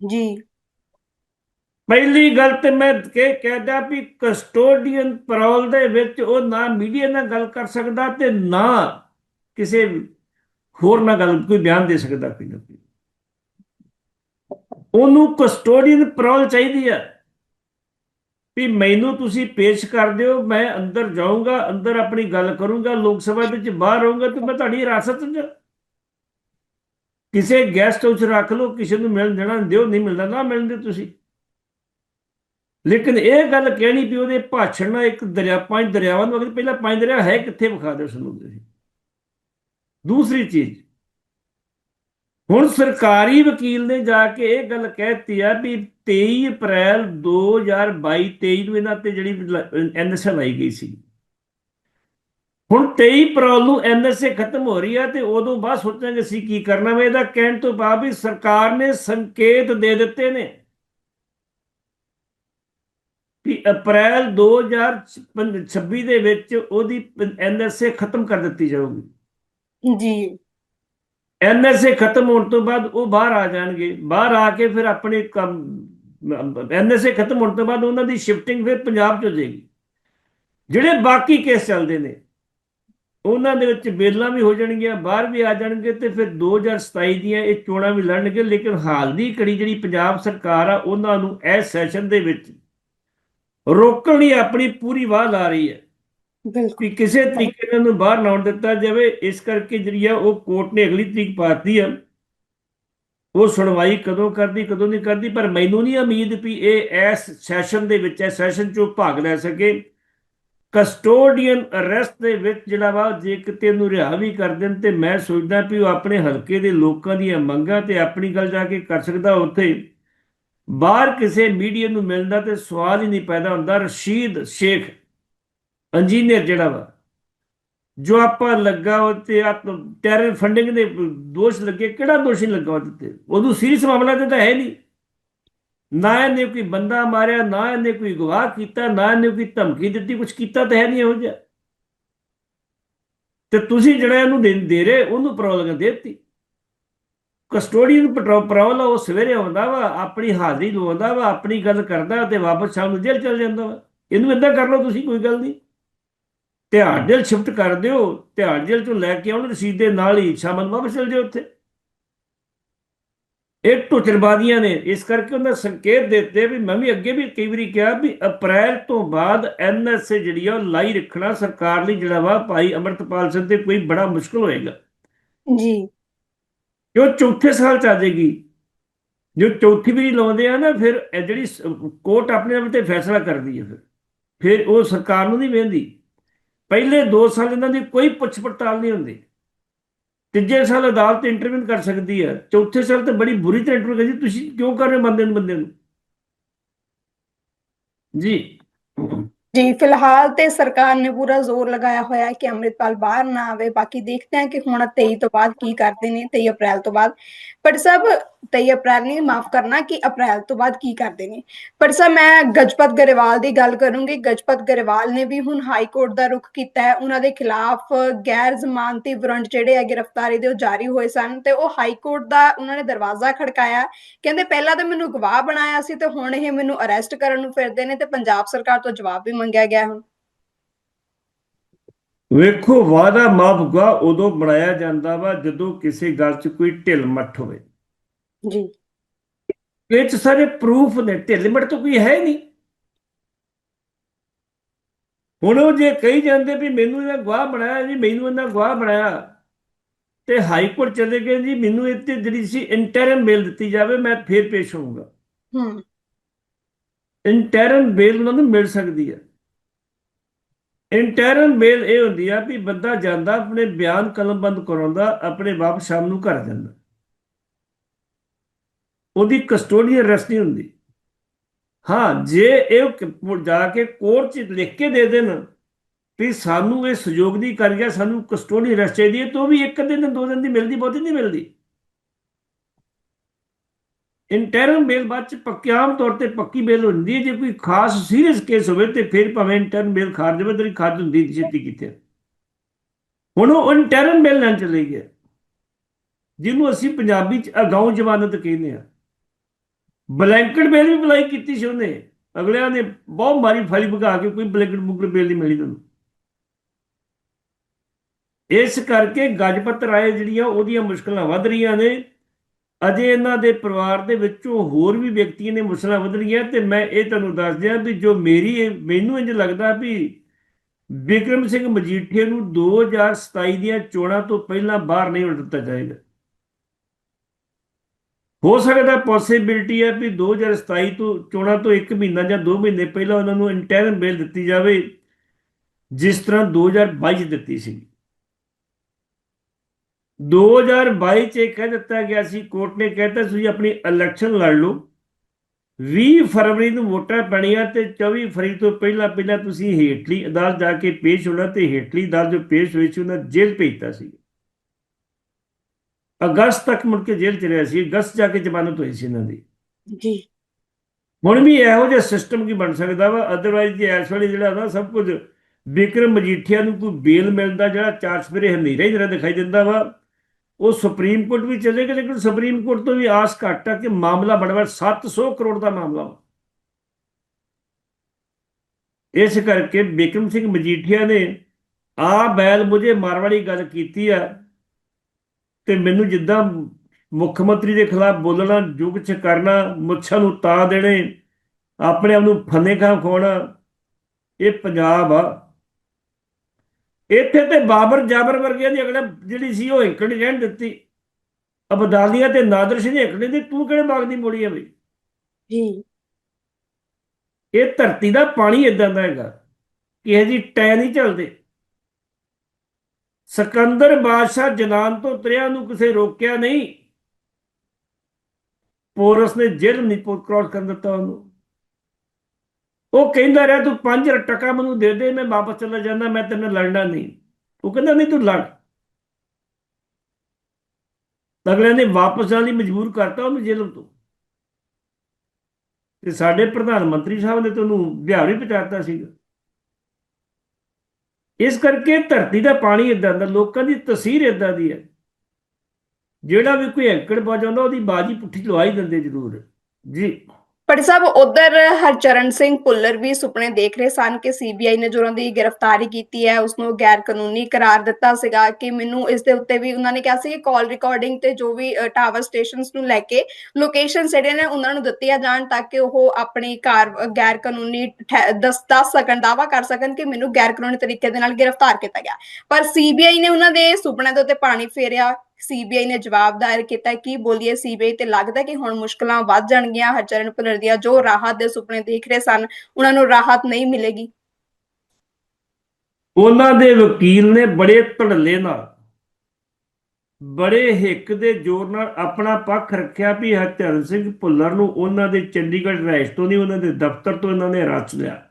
ਜੀ। ਪਹਿਲੀ ਗੱਲ ਤੇ ਮੈਂ ਇਹ ਕਹਿਦਾ ਵੀ ਕਸਟੋਡੀਅਨ ਪੈਰੋਲ ਦੇ ਵਿੱਚ ਉਹ ਨਾ ਮੀਡੀਆ ਨਾਲ ਗੱਲ ਕਰ ਸਕਦਾ ਤੇ ਨਾ ਕਿਸੇ ਹੋਰ ਨਾਲ ਗੱਲ, ਕੋਈ ਬਿਆਨ ਦੇ ਸਕਦਾ ਕੋਈ ਨਾ ਕੋਈ। ਉਹਨੂੰ ਕਸਟੋਡੀਅਨ ਪਰੋਲ ਚਾਹੀਦੀ ਆ ਵੀ ਮੈਨੂੰ ਤੁਸੀਂ ਪੇਸ਼ ਕਰ ਦਿਓ, ਮੈਂ ਅੰਦਰ ਜਾਊਂਗਾ, ਅੰਦਰ ਆਪਣੀ ਗੱਲ ਕਰੂੰਗਾ, ਲੋਕ ਸਭਾ ਵਿੱਚ ਬਾਹਰ ਰਹੂੰਗਾ ਤੇ ਮੈਂ ਤੁਹਾਡੀ ਹਿਰਾਸਤ 'ਚ ਕਿਸੇ ਗੈਸਟ ਹਾਊਸ ਰੱਖ ਲਓ, ਕਿਸੇ ਨੂੰ ਮਿਲਣ ਦੇਣਾ, ਦਿਓ, ਨਹੀਂ ਮਿਲਦਾ, ਨਾ ਮਿਲਣ ਦਿਓ ਤੁਸੀਂ। ਲੇਕਿਨ ਇਹ ਗੱਲ ਕਹਿਣੀ ਵੀ ਉਹਦੇ ਭਾਸ਼ਣ ਨਾਲ ਇੱਕ ਦਰਿਆ, ਪੰਜ ਦਰਿਆਵਾਂ ਨੂੰ ਅਗਰ ਪਹਿਲਾਂ ਪੰਜ ਦਰਿਆ ਹੈ ਕਿੱਥੇ ਵਿਖਾ ਦਿਓ ਸਾਨੂੰ ਤੁਸੀਂ? ਦੂਸਰੀ ਚੀਜ਼, ਹੁਣ ਸਰਕਾਰੀ ਵਕੀਲ ਨੇ ਜਾ ਕੇ ਇਹ ਗੱਲ ਕਹਿਤੀ ਆ ਵੀ 23 ਅਪ੍ਰੈਲ 2022 23 ਨੂੰ ਇਹਨਾਂ ਤੇ ਜਿਹੜੀ ਐਨਐਸਏ ਲਾਈ ਗਈ ਸੀ। ਹੁਣ 23 ਅਪ੍ਰੈਲ ਨੂੰ ਐਨਐਸਏ ਖਤਮ ਹੋ ਰਹੀ ਆ ਤੇ ਉਦੋਂ ਬਾਅਦ ਸੋਚਾਂਗੇ ਅਸੀਂ ਕੀ ਕਰਨਾ ਵਾ। ਇਹਦਾ ਕਹਿਣ ਤੋਂ ਬਾਅਦ ਵੀ ਸਰਕਾਰ ਨੇ ਸੰਕੇਤ ਦੇ ਦਿੱਤੇ ਨੇ। ਵੀ ਅਪ੍ਰੈਲ 2026 ਦੇ ਵਿੱਚ ਉਹਦੀ ਐਨਐਸਏ ਖਤਮ ਕਰ ਦਿੱਤੀ ਜਾਊਗੀ। ਜੀ। ਐਨਐਸਏ ਖਤਮ ਹੋਣ ਤੋਂ ਬਾਅਦ ਉਹ ਬਾਹਰ ਆ ਜਾਣਗੇ। ਬਾਹਰ ਆ ਕੇ ਫਿਰ ਆਪਣੇ ਕੰਮ ਐਨਐਸਏ ਖਤਮ ਹੋਣ ਤੋਂ ਬਾਅਦ ਉਹਨਾਂ ਦੀ ਸ਼ਿਫਟਿੰਗ ਫਿਰ ਪੰਜਾਬ ਚ ਹੋ ਜਾਏਗੀ। ਜਿਹੜੇ ਬਾਕੀ ਕੇਸ ਚੱਲਦੇ ਨੇ ਉਹਨਾਂ ਦੇ ਵਿੱਚ ਬੇਲਾਂ ਵੀ ਹੋ ਜਾਣਗੀਆਂ ਬਾਹਰ ਵੀ ਆ ਜਾਣਗੇ ਤੇ ਫਿਰ 2027 ਦੀਆਂ ਇਹ ਚੋਣਾਂ ਵੀ ਲੜਨਗੇ ਲੇਕਿਨ ਹਾਲ ਦੀ ਕੜੀ ਜਿਹੜੀ ਪੰਜਾਬ ਸਰਕਾਰ ਆ ਉਹਨਾਂ ਨੂੰ ਇਸ ਸੈਸ਼ਨ ਦੇ ਵਿੱਚ ਰੋਕਣ ਲਈ ਆਪਣੀ ਪੂਰੀ ਵਾਹ ਲਾ ਰਹੀ ਹੈ ਬਿਲਕੁਲ। ਵੀ ਕਿਸੇ ਤਰੀਕੇ ਨਾਲ ਉਹਨੂੰ ਬਾਹਰ ਨਾ ਆਉਣ ਦਿੱਤਾ ਜਾਵੇ ਇਸ ਕਰਕੇ ਜਿਹੜੀ ਆ ਉਹ ਕੋਰਟ ਨੇ ਅਗਲੀ ਤਰੀਕ ਪਾਤੀ ਆ। ਉਹ ਸੁਣਵਾਈ ਕਦੋਂ ਕਰਦੀ ਕਦੋਂ ਨਹੀਂ ਕਰਦੀ ਪਰ ਮੈਨੂੰ ਨਹੀਂ ਉਮੀਦ ਵੀ ਇਹ ਇਸ ਸੈਸ਼ਨ ਦੇ ਵਿੱਚ ਇਸ ਸੈਸ਼ਨ ਚੋਂ ਭਾਗ ਲੈ ਸਕੇ। ਕਸਟੋਡੀਅਨ ਅਰੈਸਟ ਦੇ ਵਿੱਚ ਜਿਹੜਾ ਵਾ ਜੇ ਕਿਤੇ ਨੂੰ ਰਿਹਾ ਵੀ ਕਰ ਦੇਣ ਤੇ ਮੈਂ ਸੋਚਦਾ ਵੀ ਉਹ ਆਪਣੇ ਹਲਕੇ ਦੇ ਲੋਕਾਂ ਦੀਆਂ ਮੰਗਾਂ ਤੇ ਆਪਣੀ ਗੱਲ ਜਾ ਕੇ ਕਰ ਸਕਦਾ ਉੱਥੇ। ਬਾਹਰ ਕਿਸੇ ਮੀਡੀਆ ਨੂੰ ਮਿਲਦਾ ਤੇ ਸਵਾਲ ਹੀ ਨਹੀਂ ਪੈਦਾ ਹੁੰਦਾ, ਰਸ਼ੀਦ ਸ਼ੇਖ ਇੰਜੀਨੀਅਰ ਜਿਹੜਾ ਵਾ। ਜੋ ਆਪਾਂ ਲੱਗਾ ਉਹ ਤੇ ਟੈਰਰ ਫੰਡਿੰਗ ਦੇ ਦੋਸ਼ ਲੱਗੇ, ਕਿਹੜਾ ਦੋਸ਼ ਨਹੀਂ ਲੱਗਾ ਦਿੱਤੇ ਤੇ? ਉਦੋਂ ਸੀਰੀਅਸ ਮਾਮਲਾ ਤੇ ਤਾਂ ਹੈ ਨਹੀਂ। ਨਾ ਇਹਨੇ ਕੋਈ ਬੰਦਾ ਮਾਰਿਆ, ਨਾ ਇਹਨੇ ਕੋਈ ਗਵਾਹ ਕੀਤਾ, ਨਾ ਇਹਨੇ ਕੋਈ ਧਮਕੀ ਦਿੱਤੀ ਕੁਝ ਕੀਤਾ ਤਾਂ ਹੈ ਨਹੀਂ ਇਹੋ ਜਿਹਾ। ਤੇ ਤੁਸੀਂ ਜਿਹੜਾ ਇਹਨੂੰ ਦੇ ਦੇ ਰਹੇ, ਉਹਨੂੰ ਪ੍ਰੋਬਲਮ ਦੇ ਦਿੱਤੀ। ਕਸਟੋਡੀਅਨ ਪੈਟਰੋਲ ਉਹ ਸਵੇਰੇ ਆਉਂਦਾ ਵਾ, ਆਪਣੀ ਹਾਜ਼ਰੀ ਲਵਾਉਂਦਾ ਵਾ, ਆਪਣੀ ਗੱਲ ਕਰਦਾ ਤੇ ਵਾਪਸ ਸ਼ਾਮ ਨੂੰ ਜੇਲ੍ਹ ਚਲ ਜਾਂਦਾ ਵਾ। ਇਹਨੂੰ ਇਦਾਂ ਕਰ ਲਓ ਤੁਸੀਂ, ਕੋਈ ਗੱਲ ਨਹੀਂ। ਤਿਹਾੜ ਜੇਲ੍ਹ ਸ਼ਿਫਟ ਕਰ ਦਿਓ ਤਿਹਾੜ ਜੇਲ੍ਹ ਤੋਂ ਲੈ ਕੇ ਆਉਣ, ਰਸੀਦ ਦੇ ਨਾਲ ਹੀ ਸ਼ਾਮ ਨੂੰ ਵਾਪਸ ਚਲ ਜਾਓ ਉੱਥੇ। ਇਹ ਟੁੱਚਰਬਾਦੀਆਂ ਨੇ, ਇਸ ਕਰਕੇ ਉਹਨਾਂ ਸੰਕੇਤ ਦਿੱਤੇ ਵੀ ਮੈਂ ਵੀ ਅੱਗੇ ਵੀ ਕਈ ਵਾਰੀ ਕਿਹਾ ਵੀ ਅਪ੍ਰੈਲ ਤੋਂ ਬਾਅਦ ਐਨਐਸਏ ਜਿਹੜੀ ਆ ਉਹ ਲਾਈ ਰੱਖਣਾ ਸਰਕਾਰ ਲਈ ਜਿਹੜਾ ਵਾ, ਭਾਈ ਅਮਰਤਪਾਲ ਸਿੰਘ ਤੇ ਕੋਈ ਬੜਾ ਮੁਸ਼ਕਲ ਹੋਏਗਾ। ਜੀ। ਕਿ ਉਹ ਚੌਥੇ ਸਾਲ ਚ ਆ ਜਾਏਗੀ। ਜੋ ਚੌਥੀ ਵਾਰੀ ਲਾਉਂਦੇ ਆ ਨਾ, ਫਿਰ ਇਹ ਜਿਹੜੀ ਕੋਰਟ ਆਪਣੇ ਆਪ ਤੇ ਫੈਸਲਾ ਕਰਦੀ ਹੈ ਫਿਰ। ਫਿਰ ਉਹ ਸਰਕਾਰ ਨੂੰ ਨਹੀਂ ਵੇਂਦੀ। ਪਹਿਲੇ 2 ਸਾਲ ਇਹਨਾਂ ਦੀ ਕੋਈ ਪੁੱਛ ਪੜਤਾਲ ਨਹੀਂ ਹੁੰਦੀ। ਤੀਜੇ ਸਾਲ ਅਦਾਲਤ ਇੰਟਰਵਿਊ ਕਰ ਸਕਦੀ ਹੈ ਚੌਥੇ ਸਾਲ ਤੇ ਬੜੀ ਬੁਰੀ ਤਰ੍ਹਾਂ ਇੰਟਰਵਿਊ ਕਰਦੀ। ਤੁਸੀਂ ਕਿਉਂ ਕਰ ਰਹੇ ਹੋ ਬੰਦੇ ਨੂੰ ਬੰਦੇ ਨੂੰ? ਜੀ। ਜੀ, ਫਿਲਹਾਲ ਤੇ ਸਰਕਾਰ ਨੇ ਪੂਰਾ ਜ਼ੋਰ ਲਗਾਇਆ ਹੋਇਆ ਹੈ ਕਿ ਅੰਮ੍ਰਿਤਪਾਲ ਬਾਹਰ ਨਾ ਆਵੇ। ਬਾਕੀ ਦੇਖਦੇ ਹਾਂ ਕਿ ਹੁਣ 23 ਤੋਂ ਬਾਅਦ ਕੀ ਕਰਦੇ ਨੇ 23 ਅਪ੍ਰੈਲ ਤੋਂ ਬਾਅਦ। ਪਰ ਸਭ 23 ਅਪ੍ਰੈਲ ਨਹੀਂ ਮਾਫ ਕਰਨਾ ਕਿ ਅਪ੍ਰੈਲ ਤੋਂ ਬਾਅਦ ਕੀ ਕਰਦੇ ਨੇ। ਪਰ ਸਰ, ਮੈਂ ਗਜਪਤ ਗਰੇਵਾਲ ਦੀ ਗੱਲ ਕਰੂੰਗੀ। ਗਜਪਤ ਗਰੇਵਾਲ ਨੇ ਵੀ ਹੁਣ ਹਾਈ ਕੋਰਟ ਦਾ ਰੁਖ ਕੀਤਾ ਹੈ। ਉਹਨਾਂ ਦੇ ਖਿਲਾਫ ਗੈਰ ਜ਼ਮਾਨਤੀ ਵਾਰੰਟ ਜਿਹੜੇ ਹੈ ਗ੍ਰਿਫਤਾਰੀ ਦੇ ਉਹ ਜਾਰੀ ਹੋਏ ਸਨ ਤੇ ਉਹ ਹਾਈ ਕੋਰਟ ਦਾ ਉਹਨਾਂ ਨੇ ਦਰਵਾਜ਼ਾ ਖੜਕਾਇਆ। ਕਹਿੰਦੇ ਪਹਿਲਾਂ ਤਾਂ ਮੈਨੂੰ ਗਵਾਹ ਬਣਾਇਆ ਸੀ ਤੇ ਹੁਣ ਇਹ ਮੈਨੂੰ ਅਰੈਸਟ ਕਰਨ ਨੂੰ ਫਿਰਦੇ ਨੇ ਤੇ ਪੰਜਾਬ ਸਰਕਾਰ ਤੋਂ ਜਵਾਬ ਵੀ ਮੰਗਿਆ ਗਿਆ ਹੁਣ। ਵੇਖੋ ਵਾਦਾ ਮਾਫਗਾ ਉਦੋਂ ਬਣਾਇਆ ਜਾਂਦਾ ਵਾ ਜਦੋਂ ਕਿਸੇ ਗੱਲ 'ਚ ਕੋਈ ਢਿੱਲ ਮੱਠ ਹੋਵੇ। ਜੀ। ਇਹ 'ਚ ਸਾਰੇ ਪ੍ਰੂਫ ਨੇ। ਢਿੱਲ ਮੱਠ ਤਾਂ ਕੋਈ ਹੈ ਹੀ ਨਹੀਂ। ਹੁਣ ਉਹ ਜੇ ਕਹੀ ਜਾਂਦੇ ਵੀ ਮੈਨੂੰ ਇਹਨਾਂ ਗਵਾਹ ਬਣਾਇਆ ਜੀ ਮੈਨੂੰ ਇਹਨਾਂ ਗਵਾਹ ਬਣਾਇਆ। ਤੇ ਹਾਈ ਕੋਰਟ ਚਲੇ ਗਏ ਜੀ ਮੈਨੂੰ ਇੱਥੇ ਜਿਹੜੀ ਸੀ ਇੰਟਰਮ ਬੇਲ ਦਿੱਤੀ ਜਾਵੇ ਮੈਂ ਫੇਰ ਪੇਸ਼ ਹੋਊਂਗਾ। ਹੂੰ। ਇੰਟਰਮ ਬੇਲ ਉਹਨਾਂ ਨੂੰ ਮਿਲ ਸਕਦੀ ਹੈ ਇੰਟਰਮ ਬੇਲ ਇਹ ਹੁੰਦੀ ਆ ਵੀ ਬੰਦਾ ਜਾਂਦਾ ਆਪਣੇ ਬਿਆਨ ਕਲਮਬੰਦ ਕਰਾਉਂਦਾ ਆਪਣੇ ਵਾਪਸ ਸ਼ਾਮ ਨੂੰ ਘਰ ਜਾਂਦਾ। ਉਹਦੀ ਕਸਟੋਡੀਅਨ ਅਰੈਸਟ ਨਹੀਂ ਹੁੰਦੀ। ਹਾਂ, ਜੇ ਇਹ ਜਾ ਕੇ ਕੋਰਟ 'ਚ ਲਿਖ ਕੇ ਦੇ ਦੇਣ ਵੀ ਸਾਨੂੰ ਇਹ ਸਹਿਯੋਗ ਦੀ ਕਰ ਗਿਆ ਸਾਨੂੰ ਕਸਟੋਡੀ ਅਰੈਸਟ ਚਾਹੀਦੀ ਹੈ, ਤਾਂ ਉਹ ਵੀ ਇੱਕ ਦਿਨ ਦੋ ਦਿਨ ਦੀ ਮਿਲਦੀ, ਬਹੁਤੀ ਨਹੀਂ ਮਿਲਦੀ। ਇੰਟਰਮ ਬੇਲ ਬਾਅਦ ਚ ਪੱਕੀ, ਆਮ ਤੌਰ ਤੇ ਪੱਕੀ ਬੇਲ ਹੁੰਦੀ ਹੈ। ਜੇ ਕੋਈ ਖਾਸ ਸੀਰੀਅਸ ਕੇਸ ਹੋਵੇ, ਤੇ ਫਿਰ ਭਾਵੇਂ ਇੰਟਰਮ ਬੇਲ ਖਾਰਜ ਹੋਵੇ ਤੇਰੀ ਖਾਰਜ ਹੁੰਦੀ ਛੇਤੀ ਕਿਤੇ। ਹੁਣ ਉਹ ਇੰਟਰਮ ਬੇਲ ਲੈਣ ਚਲੇ ਗਿਆ ਜਿਹਨੂੰ ਅਸੀਂ ਪੰਜਾਬੀ ਚ ਅਗਾਉਂ ਜ਼ਮਾਨਤ ਕਹਿੰਦੇ ਆ ਬਲੈਂਕਟ ਬੇਲ ਵੀ ਅਪਲਾਈ ਕੀਤੀ ਸੀ ਉਹਨੇ। ਅਗਲਿਆਂ ਨੇ ਬਹੁਤ ਮਾਰੀ ਫਾਲੀ ਭਗਾ ਕੇ ਕੋਈ ਬਲੈਂਕਟ ਬੁੱਕਰ ਬੇਲ ਨਹੀਂ ਮਿਲੀ ਤੁਹਾਨੂੰ। ਇਸ ਕਰਕੇ ਗੱਜਪਤ ਰਾਏ ਜਿਹੜੀਆਂ ਉਹਦੀਆਂ ਮੁਸ਼ਕਲਾਂ ਵੱਧ ਰਹੀਆਂ ਨੇ। ਅਜੇ ਇਹਨਾਂ ਦੇ ਪਰਿਵਾਰ ਦੇ ਵਿੱਚੋਂ ਹੋਰ ਵੀ ਵਿਅਕਤੀਆਂ ਨੇ ਮੁਸ਼ਕਲਾਂ ਵਧ ਰਹੀਆਂ ਤੇ ਮੈਂ ਇਹ ਤੁਹਾਨੂੰ ਦੱਸ ਦਿਆਂ ਵੀ ਜੋ ਮੇਰੀ ਇਹ- ਮੈਨੂੰ ਇੰਜ ਲੱਗਦਾ ਵੀ ਵਿਕਰਮ ਸਿੰਘ ਮਜੀਠੀਆ ਨੂੰ 2027 ਦੀਆਂ ਚੋਣਾਂ ਤੋਂ ਪਹਿਲਾਂ ਬਾਹਰ ਨਹੀਂ ਉੱਡ ਦਿੱਤਾ ਜਾਏਗਾ। ਹੋ ਸਕਦਾ ਪੋਸਿਬਿਲਿਟੀ ਹੈ ਵੀ 2027 ਤੋਂ ਚੋਣਾਂ ਤੋਂ 1 ਮਹੀਨਾ ਜਾਂ 2 ਮਹੀਨੇ ਪਹਿਲਾਂ ਉਹਨਾਂ ਨੂੰ ਇੰਟਰਮ ਬੇਲ ਦਿੱਤੀ ਜਾਵੇ, ਜਿਸ ਤਰ੍ਹਾਂ 2022 ਚ ਦਿੱਤੀ ਸੀ। 2022 ਚ ਇਹ ਕਹਿ ਦਿੱਤਾ ਗਿਆ ਸੀ ਕੋਰਟ ਨੇ ਕਹਿਤਾ ਤੁਸੀਂ ਆਪਣੀ ਇਲੈਕਸ਼ਨ ਲੜ ਲਓ। 20 ਫਰਵਰੀ ਨੂੰ ਵੋਟਾਂ ਪੈਣੀਆਂ ਤੇ 24 ਫਰਵਰੀ ਤੋਂ ਪਹਿਲਾਂ ਪਹਿਲਾਂ ਤੁਸੀਂ ਹੇਠਲੀ ਅਦਾਲਤ ਜਾ ਕੇ ਪੇਸ਼ ਹੋਣਾ ਤੇ ਹੇਠਲੀ ਅਦਾਲਤ ਜੋ ਪੇਸ਼ ਹੋਈ ਸੀ, ਉਹਨਾਂ ਜੇਲ੍ਹ ਭੇਜਤਾ ਸੀ। ਅਗਸਤ ਤੱਕ ਮੁੜ ਕੇ ਜੇਲ੍ਹ ਚ ਰਿਹਾ ਸੀ ਅਗਸਤ ਜਾ ਕੇ ਜ਼ਮਾਨਤ ਹੋਈ ਸੀ ਇਹਨਾਂ ਦੀ। ਜੀ। ਹੁਣ ਵੀ ਇਹੋ ਜਿਹਾ ਸਿਸਟਮ ਕੀ ਬਣ ਸਕਦਾ ਵਾ? ਅਦਰਵਾਈਜ਼ ਜੇ ਇਸ ਵੇਲੇ ਜਿਹੜਾ ਨਾ ਸਭ ਕੁਝ ਵਿਕਰਮ ਮਜੀਠੀਆ ਨੂੰ ਕੋਈ ਬੇਲ ਮਿਲਦਾ ਜਿਹੜਾ ਚਾਰ ਸਵੇਰੇ ਹਨੇਰਾ ਹੀ ਜਿਹੜਾ ਦਿਖਾਈ ਦਿੰਦਾ ਵਾ ਉਹ ਸੁਪਰੀਮ ਕੋਰਟ ਵੀ ਚਲੇਗਾ ਲੇਕਿਨ ਸੁਪਰੀਮ ਕੋਰਟ ਤੋਂ ਵੀ ਆਸ ਘੱਟ ਆ ਕਿ ਮਾਮਲਾ ਬੜਾ ਵਾ 700 ਕਰੋੜ ਦਾ ਮਾਮਲਾ ਵਾ। ਇਸ ਕਰਕੇ ਬਿਕਰਮ ਸਿੰਘ ਮਜੀਠੀਆ ਨੇ ਆ ਬੈਲ ਮੁਝੇ ਮਾਰ ਵਾਲੀ ਗੱਲ ਕੀਤੀ ਆ। ਤੇ ਮੈਨੂੰ ਜਿੱਦਾਂ ਮੁੱਖ ਮੰਤਰੀ ਦੇ ਖਿਲਾਫ ਬੋਲਣਾ ਜੁਗ ਚ ਕਰਨਾ ਮੁੱਛਾਂ ਨੂੰ ਤਾ ਦੇਣੇ ਆਪਣੇ ਆਪ ਨੂੰ ਫੰਨੇ ਖਾਂ ਖੋਣਾ ਇਹ ਪੰਜਾਬ ਆ। ਇੱਥੇ ਤੇ ਬਾਬਰ ਜਾਬਰ ਵਰਗਿਆਂ ਦੀ ਅਗਲੇ ਜਿਹੜੀ ਸੀ ਉਹ ਹਿੰਕੜ ਰਹਿਣ ਦਿੱਤੀ। ਅਬਦਾਲੀਆ ਤੇ ਨਾਦਰ ਸਿੰਘ ਹਿੰਕੜੇ ਦੀ ਤੂੰ ਕਿਹੜੇ ਬਾਗ ਦੀ ਮੋੜੀ ਆ ਬਈ? ਜੀ। ਇਹ ਧਰਤੀ ਦਾ ਪਾਣੀ ਇਦਾਂ ਦਾ ਹੈਗਾ ਕਿਸੇ ਦੀ ਟੈ ਨਹੀਂ ਚੱਲਦੇ। ਸਿਕੰਦਰ ਬਾਦਸ਼ਾਹ ਜਨਾਨ ਤੋਂ ਤਰਿਆ ਨੂੰ ਕਿਸੇ ਰੋਕਿਆ ਨਹੀਂ। ਪੋਰਸ ਨੇ ਜੇਲ੍ਹ ਨਹੀਂ ਕ੍ਰਾਸ ਕਰਨ ਦਿੱਤਾ ਉਹਨੂੰ। ਉਹ ਕਹਿੰਦਾ ਰਿਹਾ, ਤੂੰ 5 ਟਕਾ ਮੈਨੂੰ ਦੇ ਦੇ, ਮੈਂ ਵਾਪਸ ਚਲਾ ਜਾਂਦਾ, ਮੈਂ ਤੈਨੂੰ ਲੜਨਾ ਨਹੀਂ। ਉਹ ਕਹਿੰਦਾ, ਨਹੀਂ, ਤੂੰ ਲੜ। ਅਗਲੇ ਨੇ ਵਾਪਸ ਜਾਣ ਲਈ ਮਜਬੂਰ ਕਰਤਾ ਉਹਨੂੰ ਜੇਲ੍ਹ ਤੋਂ। ਤੇ ਸਾਡੇ ਪ੍ਰਧਾਨ ਮੰਤਰੀ ਸਾਹਿਬ ਨੇ ਤੈਨੂੰ ਬਿਹਾਰ ਵੀ ਪਹੁੰਚਾਤਾ ਸੀਗਾ। ਇਸ ਕਰਕੇ ਧਰਤੀ ਦਾ ਪਾਣੀ ਇਦਾਂ ਦਾ, ਲੋਕਾਂ ਦੀ ਤਸਵੀਰ ਇਦਾਂ ਦੀ ਹੈ। ਜਿਹੜਾ ਵੀ ਕੋਈ ਹੈਂਕੜ ਵਜਾਉਂਦਾ ਉਹਦੀ ਬਾਜੀ ਪੁੱਠੀ ਲਵਾਈ ਦਿੰਦੇ ਜ਼ਰੂਰ। ਜੀ। ਪਰ ਸਾਹਿਬ, ਉਧਰ ਹਰਚਰਨ ਸਿੰਘ ਭੁੱਲਰ ਵੀ ਸੁਪਨੇ ਦੇਖ ਰਹੇ ਸਨ ਕਿ ਸੀਬੀਆਈ ਨੇ ਜੋ ਦੀ ਗ੍ਰਿਫਤਾਰੀ ਕੀਤੀ ਹੈ ਉਸ ਨੂੰ ਗੈਰ ਕਾਨੂੰਨੀ ਕਰਾਰ ਦਿੱਤਾ ਸੀਗਾ ਕਿ ਮੈਨੂੰ ਇਸ ਦੇ ਉੱਤੇ ਵੀ ਉਹਨਾਂ ਨੇ ਕਿਹਾ ਸੀ ਕਿ ਕਾਲ ਰਿਕਾਰਡਿੰਗ ਤੇ ਜੋ ਵੀ ਟਾਵਰ ਸਟੇਸ਼ਨਸ ਨੂੰ ਲੈ ਕੇ ਲੋਕੇਸ਼ਨ ਜਿਹੜੇ ਨੇ ਉਹਨਾਂ ਨੂੰ ਦਿੱਤੀਆਂ ਜਾਣ ਤਾਂ ਕਿ ਉਹ ਆਪਣੀ ਕਾਰ ਗੈਰ ਕਾਨੂੰਨੀ ਠਹਿ- ਦੱਸ ਦੱਸ ਸਕਣ ਦਾਵਾ ਕਰ ਸਕਣ ਕਿ ਮੈਨੂੰ ਗੈਰ ਕਾਨੂੰਨੀ ਤਰੀਕੇ ਦੇ ਨਾਲ ਗ੍ਰਿਫਤਾਰ ਕੀਤਾ ਗਿਆ। ਪਰ ਸੀਬੀਆਈ ਨੇ ਉਹਨਾਂ ਦੇ ਸੁਪਨੇ ਦੇ ਉੱਤੇ ਪਾਣੀ ਫੇਰਿਆ ਸੀਬੀਆਈ ਨੇ ਜਵਾਬ ਦਾਇਰ ਕੀਤਾ ਕੀ ਬੋਲੀਏ ਸੀਬੀਆਈ ਤੇ ਲੱਗਦਾ ਕਿ ਹੁਣ ਮੁਸ਼ਕਲਾਂ ਵੱਧ ਜਾਣਗੀਆਂ। ਹਰਚਰਨ ਭੁੱਲਰ ਦੀਆਂ ਜੋ ਰਾਹਤ ਦੇ ਸੁਪਨੇ ਦੇਖ ਰਹੇ ਸਨ, ਉਹਨਾਂ ਨੂੰ ਰਾਹਤ ਨਹੀਂ ਮਿਲੇਗੀ। ਉਹਨਾਂ ਦੇ ਵਕੀਲ ਨੇ ਬੜੇ ਧੜੱਲੇ ਨਾਲ, ਬੜੇ ਹਿੱਕ ਦੇ ਜ਼ੋਰ ਨਾਲ ਆਪਣਾ ਪੱਖ ਰੱਖਿਆ ਵੀ ਹਰਚਰਨ ਸਿੰਘ ਭੁੱਲਰ ਨੂੰ ਉਹਨਾਂ ਦੇ ਚੰਡੀਗੜ੍ਹ ਰਹਿਸ਼ ਤੋਂ ਨਹੀਂ, ਉਹਨਾਂ ਦੇ ਦਫ਼ਤਰ ਤੋਂ ਇਹਨਾਂ ਨੇ ਰਚ ਲਿਆ।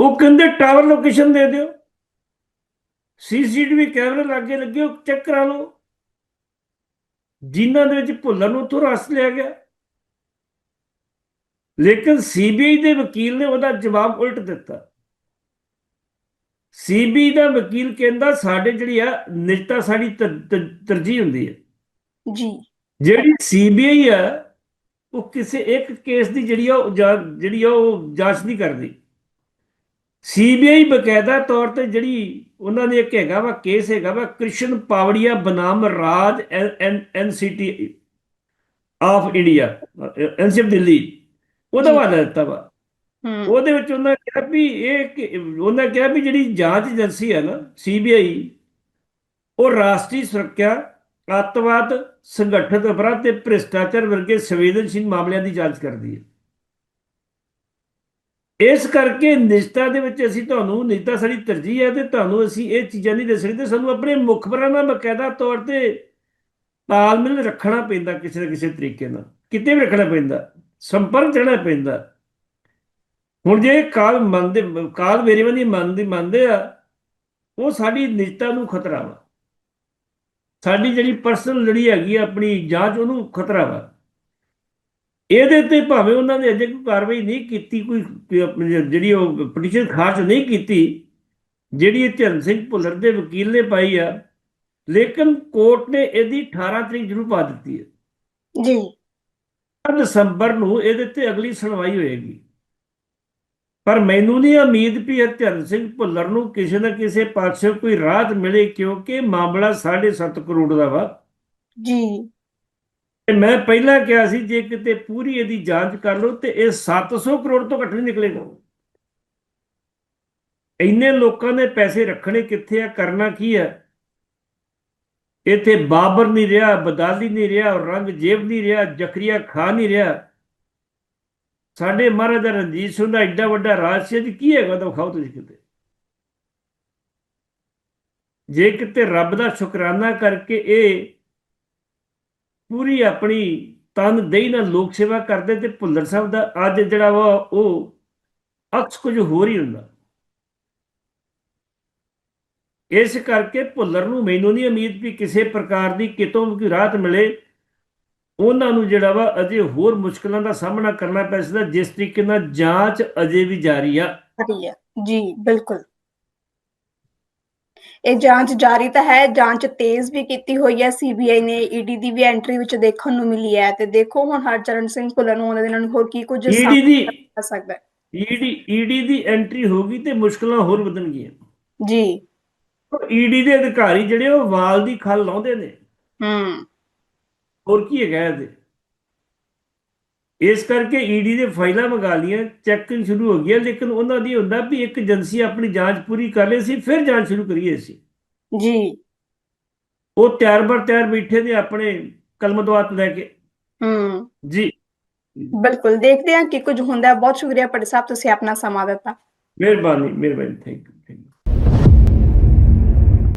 ਉਹ ਕਹਿੰਦੇ ਟਾਵਰ ਲੋਕੇਸ਼ਨ ਦੇ ਦਿਓ। ਸੀਸੀਟੀਵੀ ਕੈਮਰੇ ਲੱਗੇ ਲੱਗੇ ਉਹ ਚੈੱਕ ਕਰਾ ਲਓ। ਜਿਨ੍ਹਾਂ ਦੇ ਵਿੱਚ ਭੁੱਲਰ ਨੂੰ ਉੱਥੋਂ ਰਸ ਲਿਆ ਗਿਆ। ਲੇਕਿਨ ਸੀਬੀਆਈ ਦੇ ਵਕੀਲ ਨੇ ਉਹਦਾ ਜਵਾਬ ਉਲਟ ਦਿੱਤਾ। ਸੀਬੀ ਦਾ ਵਕੀਲ ਕਹਿੰਦਾ ਸਾਡੇ ਜਿਹੜੀ ਆ ਨਿਜਤਾ ਸਾਡੀ ਤਰ- ਤਰ- ਤਰਜੀਹ ਹੁੰਦੀ ਹੈ। ਜੀ। ਜਿਹੜੀ ਸੀਬੀਆਈ ਆ ਉਹ ਕਿਸੇ ਇੱਕ ਕੇਸ ਦੀ ਜਿਹੜੀ ਆ ਜਿਹੜੀ ਆ ਉਹ ਜਾਂਚ ਨਹੀਂ ਕਰਦੀ। ਸੀਬੀਆਈ ਬਕਾਇਦਾ ਤੌਰ ਤੇ ਜਿਹੜੀ ਉਹਨਾਂ ਨੇ ਇੱਕ ਹੈਗਾ ਵਾ ਕੇਸ ਹੈਗਾ ਵਾ ਕ੍ਰਿਸ਼ਨ ਪਾਵੜੀਆ ਬਨਾਮ ਰਾਜ NCT of India NCF Delhi ਉਹਦਾ। ਹਵਾਲਾ ਦਿੱਤਾ ਵਾ। ਉਹਦੇ ਵਿੱਚ ਉਹਨਾਂ ਕਿਹਾ ਵੀ ਇਹ ਉਹਨਾਂ ਕਿਹਾ ਵੀ ਜਿਹੜੀ ਜਾਂਚ ਏਜੰਸੀ ਹੈ ਨਾ ਸੀਬੀਆਈ ਉਹ ਰਾਸ਼ਟਰੀ ਸੁਰੱਖਿਆ ਅੱਤਵਾਦ ਸੰਗਠਿਤ ਅਪਰਾਧ ਤੇ ਭ੍ਰਿਸ਼ਟਾਚਾਰ ਵਰਗੇ ਸੰਵੇਦਨਸ਼ੀਲ ਮਾਮਲਿਆਂ ਦੀ ਜਾਂਚ ਕਰਦੀ ਹੈ। ਇਸ ਕਰਕੇ ਨਿਜਤਾ ਦੇ ਵਿੱਚ ਅਸੀਂ ਤੁਹਾਨੂੰ ਨਿਜਤਾ ਸਾਡੀ ਤਰਜੀਹ ਹੈ ਤੇ ਤੁਹਾਨੂੰ ਅਸੀਂ ਇਹ ਚੀਜ਼ਾਂ ਨਹੀਂ ਦੇ ਸਕਦੇ। ਸਾਨੂੰ ਆਪਣੇ ਮੁਖਬਰਾਂ ਦਾ ਬਕਾਇਦਾ ਤੌਰ ਤੇ ਤਾਲਮੇਲ ਰੱਖਣਾ ਪੈਂਦਾ ਕਿਸੇ ਨਾ ਕਿਸੇ ਤਰੀਕੇ ਨਾਲ। ਕਿਤੇ ਵੀ ਰੱਖਣਾ ਪੈਂਦਾ, ਸੰਪਰਕ ਰਹਿਣਾ ਪੈਂਦਾ। ਹੁਣ ਜੇ ਕਾਲ ਮੰਨਦੇ, ਕਾਲ ਮੇਰੇ ਦੀ ਮੰਨਦੇ ਮੰਨਦੇ ਆ, ਉਹ ਸਾਡੀ ਨਿਜਤਾ ਨੂੰ ਖਤਰਾ ਵਾ। ਸਾਡੀ ਜਿਹੜੀ ਪਰਸਨਲ ਜਿਹੜੀ ਹੈਗੀ ਆ, ਆਪਣੀ ਜਾਂਚ ਉਹਨੂੰ ਖਤਰਾ ਵਾ। ਇਹਦੇ ਤੇ ਭਾਵੇਂ ਉਹਨਾਂ ਨੇ ਅਜੇ ਕੋਈ ਕਾਰਵਾਈ ਨਹੀਂ ਕੀਤੀ ਕੋਈ ਜਿਹੜੀ ਉਹ ਪਟੀਸ਼ਨ ਖਾਰਜ ਨਹੀਂ ਕੀਤੀ ਜਿਹੜੀ ਇਹ ਧਰਨ ਸਿੰਘ ਭੁੱਲਰ ਦੇ ਵਕੀਲ ਨੇ ਪਾਈ ਆ ਲੇਕਿਨ ਕੋਰਟ ਨੇ ਇਹਦੀ 18 ਤਰੀਕ ਜ਼ਰੂਰ ਪਾ ਦਿੱਤੀ ਹੈ। ਜੀ। 8 ਦਸੰਬਰ ਨੂੰ ਇਹਦੇ ਤੇ ਅਗਲੀ ਸੁਣਵਾਈ ਹੋਏਗੀ। ਪਰ ਮੈਨੂੰ ਨਹੀਂ ਉਮੀਦ ਵੀ ਹਰਚਰਨ ਸਿੰਘ ਭੁੱਲਰ ਨੂੰ ਕਿਸੇ ਨਾ ਕਿਸੇ ਪਾਸੇ ਕੋਈ ਰਾਹਤ ਮਿਲੇ ਕਿਉਂਕਿ ਮਾਮਲਾ 7.5 ਕਰੋੜ ਦਾ ਵਾ। ਜੀ। ਤੇ ਮੈਂ ਪਹਿਲਾਂ ਕਿਹਾ ਸੀ, ਜੇ ਕਿਤੇ ਪੂਰੀ ਇਹਦੀ ਜਾਂਚ ਕਰ ਲਓ ਤੇ ਇਹ 700 ਕਰੋੜ ਤੋਂ ਘੱਟ ਨਹੀਂ ਨਿਕਲੇਗਾ। ਇੰਨੇ ਲੋਕਾਂ ਨੇ ਪੈਸੇ ਰੱਖਣੇ ਕਿੱਥੇ ਆ, ਕਰਨਾ ਕੀ ਹੈ ਇੱਥੇ ਬਾਬਰ ਨਹੀਂ ਰਿਹਾ, ਬਦਾਲੀ ਨਹੀਂ ਰਿਹਾ, ਔਰੰਗਜ਼ੇਬ ਨਹੀਂ ਰਿਹਾ, ਜ਼ਕਰੀਆ ਖਾਨ ਨਹੀਂ ਰਿਹਾ। ਸਾਡੇ ਮਹਾਰਾਜਾ ਰਣਜੀਤ ਸਿੰਘ ਦਾ ਐਡਾ ਵੱਡਾ ਰਾਜ ਸੀ ਜੀ, ਕੀ ਹੈਗਾ ਤਾਂ ਖਾਓ ਤੁਸੀਂ ਕਿਤੇ? ਜੇ ਕਿਤੇ ਰੱਬ ਦਾ ਸ਼ੁਕਰਾਨਾ ਕਰਕੇ ਇਹ ਪੂਰੀ ਆਪਣੀ ਤਨ ਦੇਈ ਨਾਲ ਲੋਕ ਸੇਵਾ ਕਰਦੇ ਤੇ ਭੁੱਲਰ ਸਾਹਿਬ ਦਾ ਅੱਜ ਜਿਹੜਾ ਵਾ ਉਹ ਅਕਸ ਕੁਝ ਹੋਰ ਹੀ ਹੁੰਦਾ। ਇਸ ਕਰਕੇ ਭੁੱਲਰ ਨੂੰ ਮੈਨੂੰ ਨਹੀਂ ਉਮੀਦ ਵੀ ਕਿਸੇ ਪ੍ਰਕਾਰ ਦੀ ਕਿਤੋਂ ਵੀ ਰਾਹਤ ਮਿਲੇ। ਉਹਨਾਂ ਨੂੰ ਜਿਹੜਾ ਵਾ ਅਜੇ ਹੋਰ ਮੁਸ਼ਕਲਾਂ ਦਾ ਸਾਹਮਣਾ ਕਰਨਾ ਪੈ ਸਕਦਾ, ਜਿਸ ਤਰੀਕੇ ਨਾਲ ਜਾਂਚ ਅਜੇ ਵੀ ਜਾਰੀ ਆ। ਜੀ, ਬਿਲਕੁਲ। ਇਹ ਜਾਂਚ ਜਾਰੀ ਤਾਂ ਹੈ ਜਾਂਚ ਤੇਜ਼ ਵੀ ਕੀਤੀ ਹੋਈ ਹੈ ਸੀਬੀਆਈ ਨੇ ਈਡੀ ਦੀ ਵੀ ਐਂਟਰੀ ਵਿੱਚ ਦੇਖਣ ਨੂੰ ਮਿਲੀ ਹੈ ਤੇ ਦੇਖੋ ਹੁਣ ਹਰਚਰਨ ਸਿੰਘ ਭੁੱਲਰ ਨੂੰ ਉਹਨਾਂ ਦੇ ਨਾਲ ਹੋਰ ਕੀ ਕੁਝ ਈਡੀ ਸਾਹਮਣੇ ਦੀ ਆ ਸਕਦਾ ਈਡੀ ਈਡੀ ਦੀ ਐਂਟਰੀ ਹੋਗੀ ਤੇ ਮੁਸ਼ਕਲਾਂ ਹੋਰ ਵਧਣਗੀਆਂ ਜੀ। ਈਡੀ ਦੇ ਅਧਿਕਾਰੀ ਜਿਹੜੇ ਉਹ ਵਾਲ ਦੀ ਖੱਲ ਲਾਉਂਦੇ ਨੇ। ਹੂੰ। ਹੋਰ ਕੀ ਹੈਗਾ ਇਹਦੇ? ਇਸ ਕਰਕੇ ਈਡੀ ਦੇ ਫਾਈਲਾਂ ਮੰਗਾ ਲੀਆਂ ਚੈਕਿੰਗ ਸ਼ੁਰੂ ਹੋ ਗਿਆ ਲੇਕਿਨ ਉਹਨਾਂ ਦੀ ਹੁੰਦਾ ਵੀ ਇੱਕ ਏਜੰਸੀ ਆਪਣੀ ਜਾਂਚ ਪੂਰੀ ਕਰ ਲੇ ਸੀ ਫਿਰ ਜਾਂਚ ਸ਼ੁਰੂ ਕਰੀਏ ਸੀ। ਜੀ। ਉਹ ਤਿਆਰ ਬਰ ਤਿਆਰ ਬੈਠੇ ਨੇ ਆਪਣੇ ਕਲਮਦਵਾਤ ਲੈ ਕੇ। ਹੂੰ। ਜੀ। ਬਿਲਕੁਲ ਦੇਖਦੇ ਹਾਂ ਕਿ ਕੁਝ ਹੁੰਦਾ ਬਹੁਤ ਸ਼ੁਕਰੀਆ ਪਟੇ ਸਾਹਿਬ ਤੁਸੀਂ ਆਪਣਾ ਸਮਾਂ ਦਿੱਤਾ। ਮਿਹਰਬਾਨੀ ਮਿਹਰਬਾਨੀ ਥੈਂਕ ਯੂ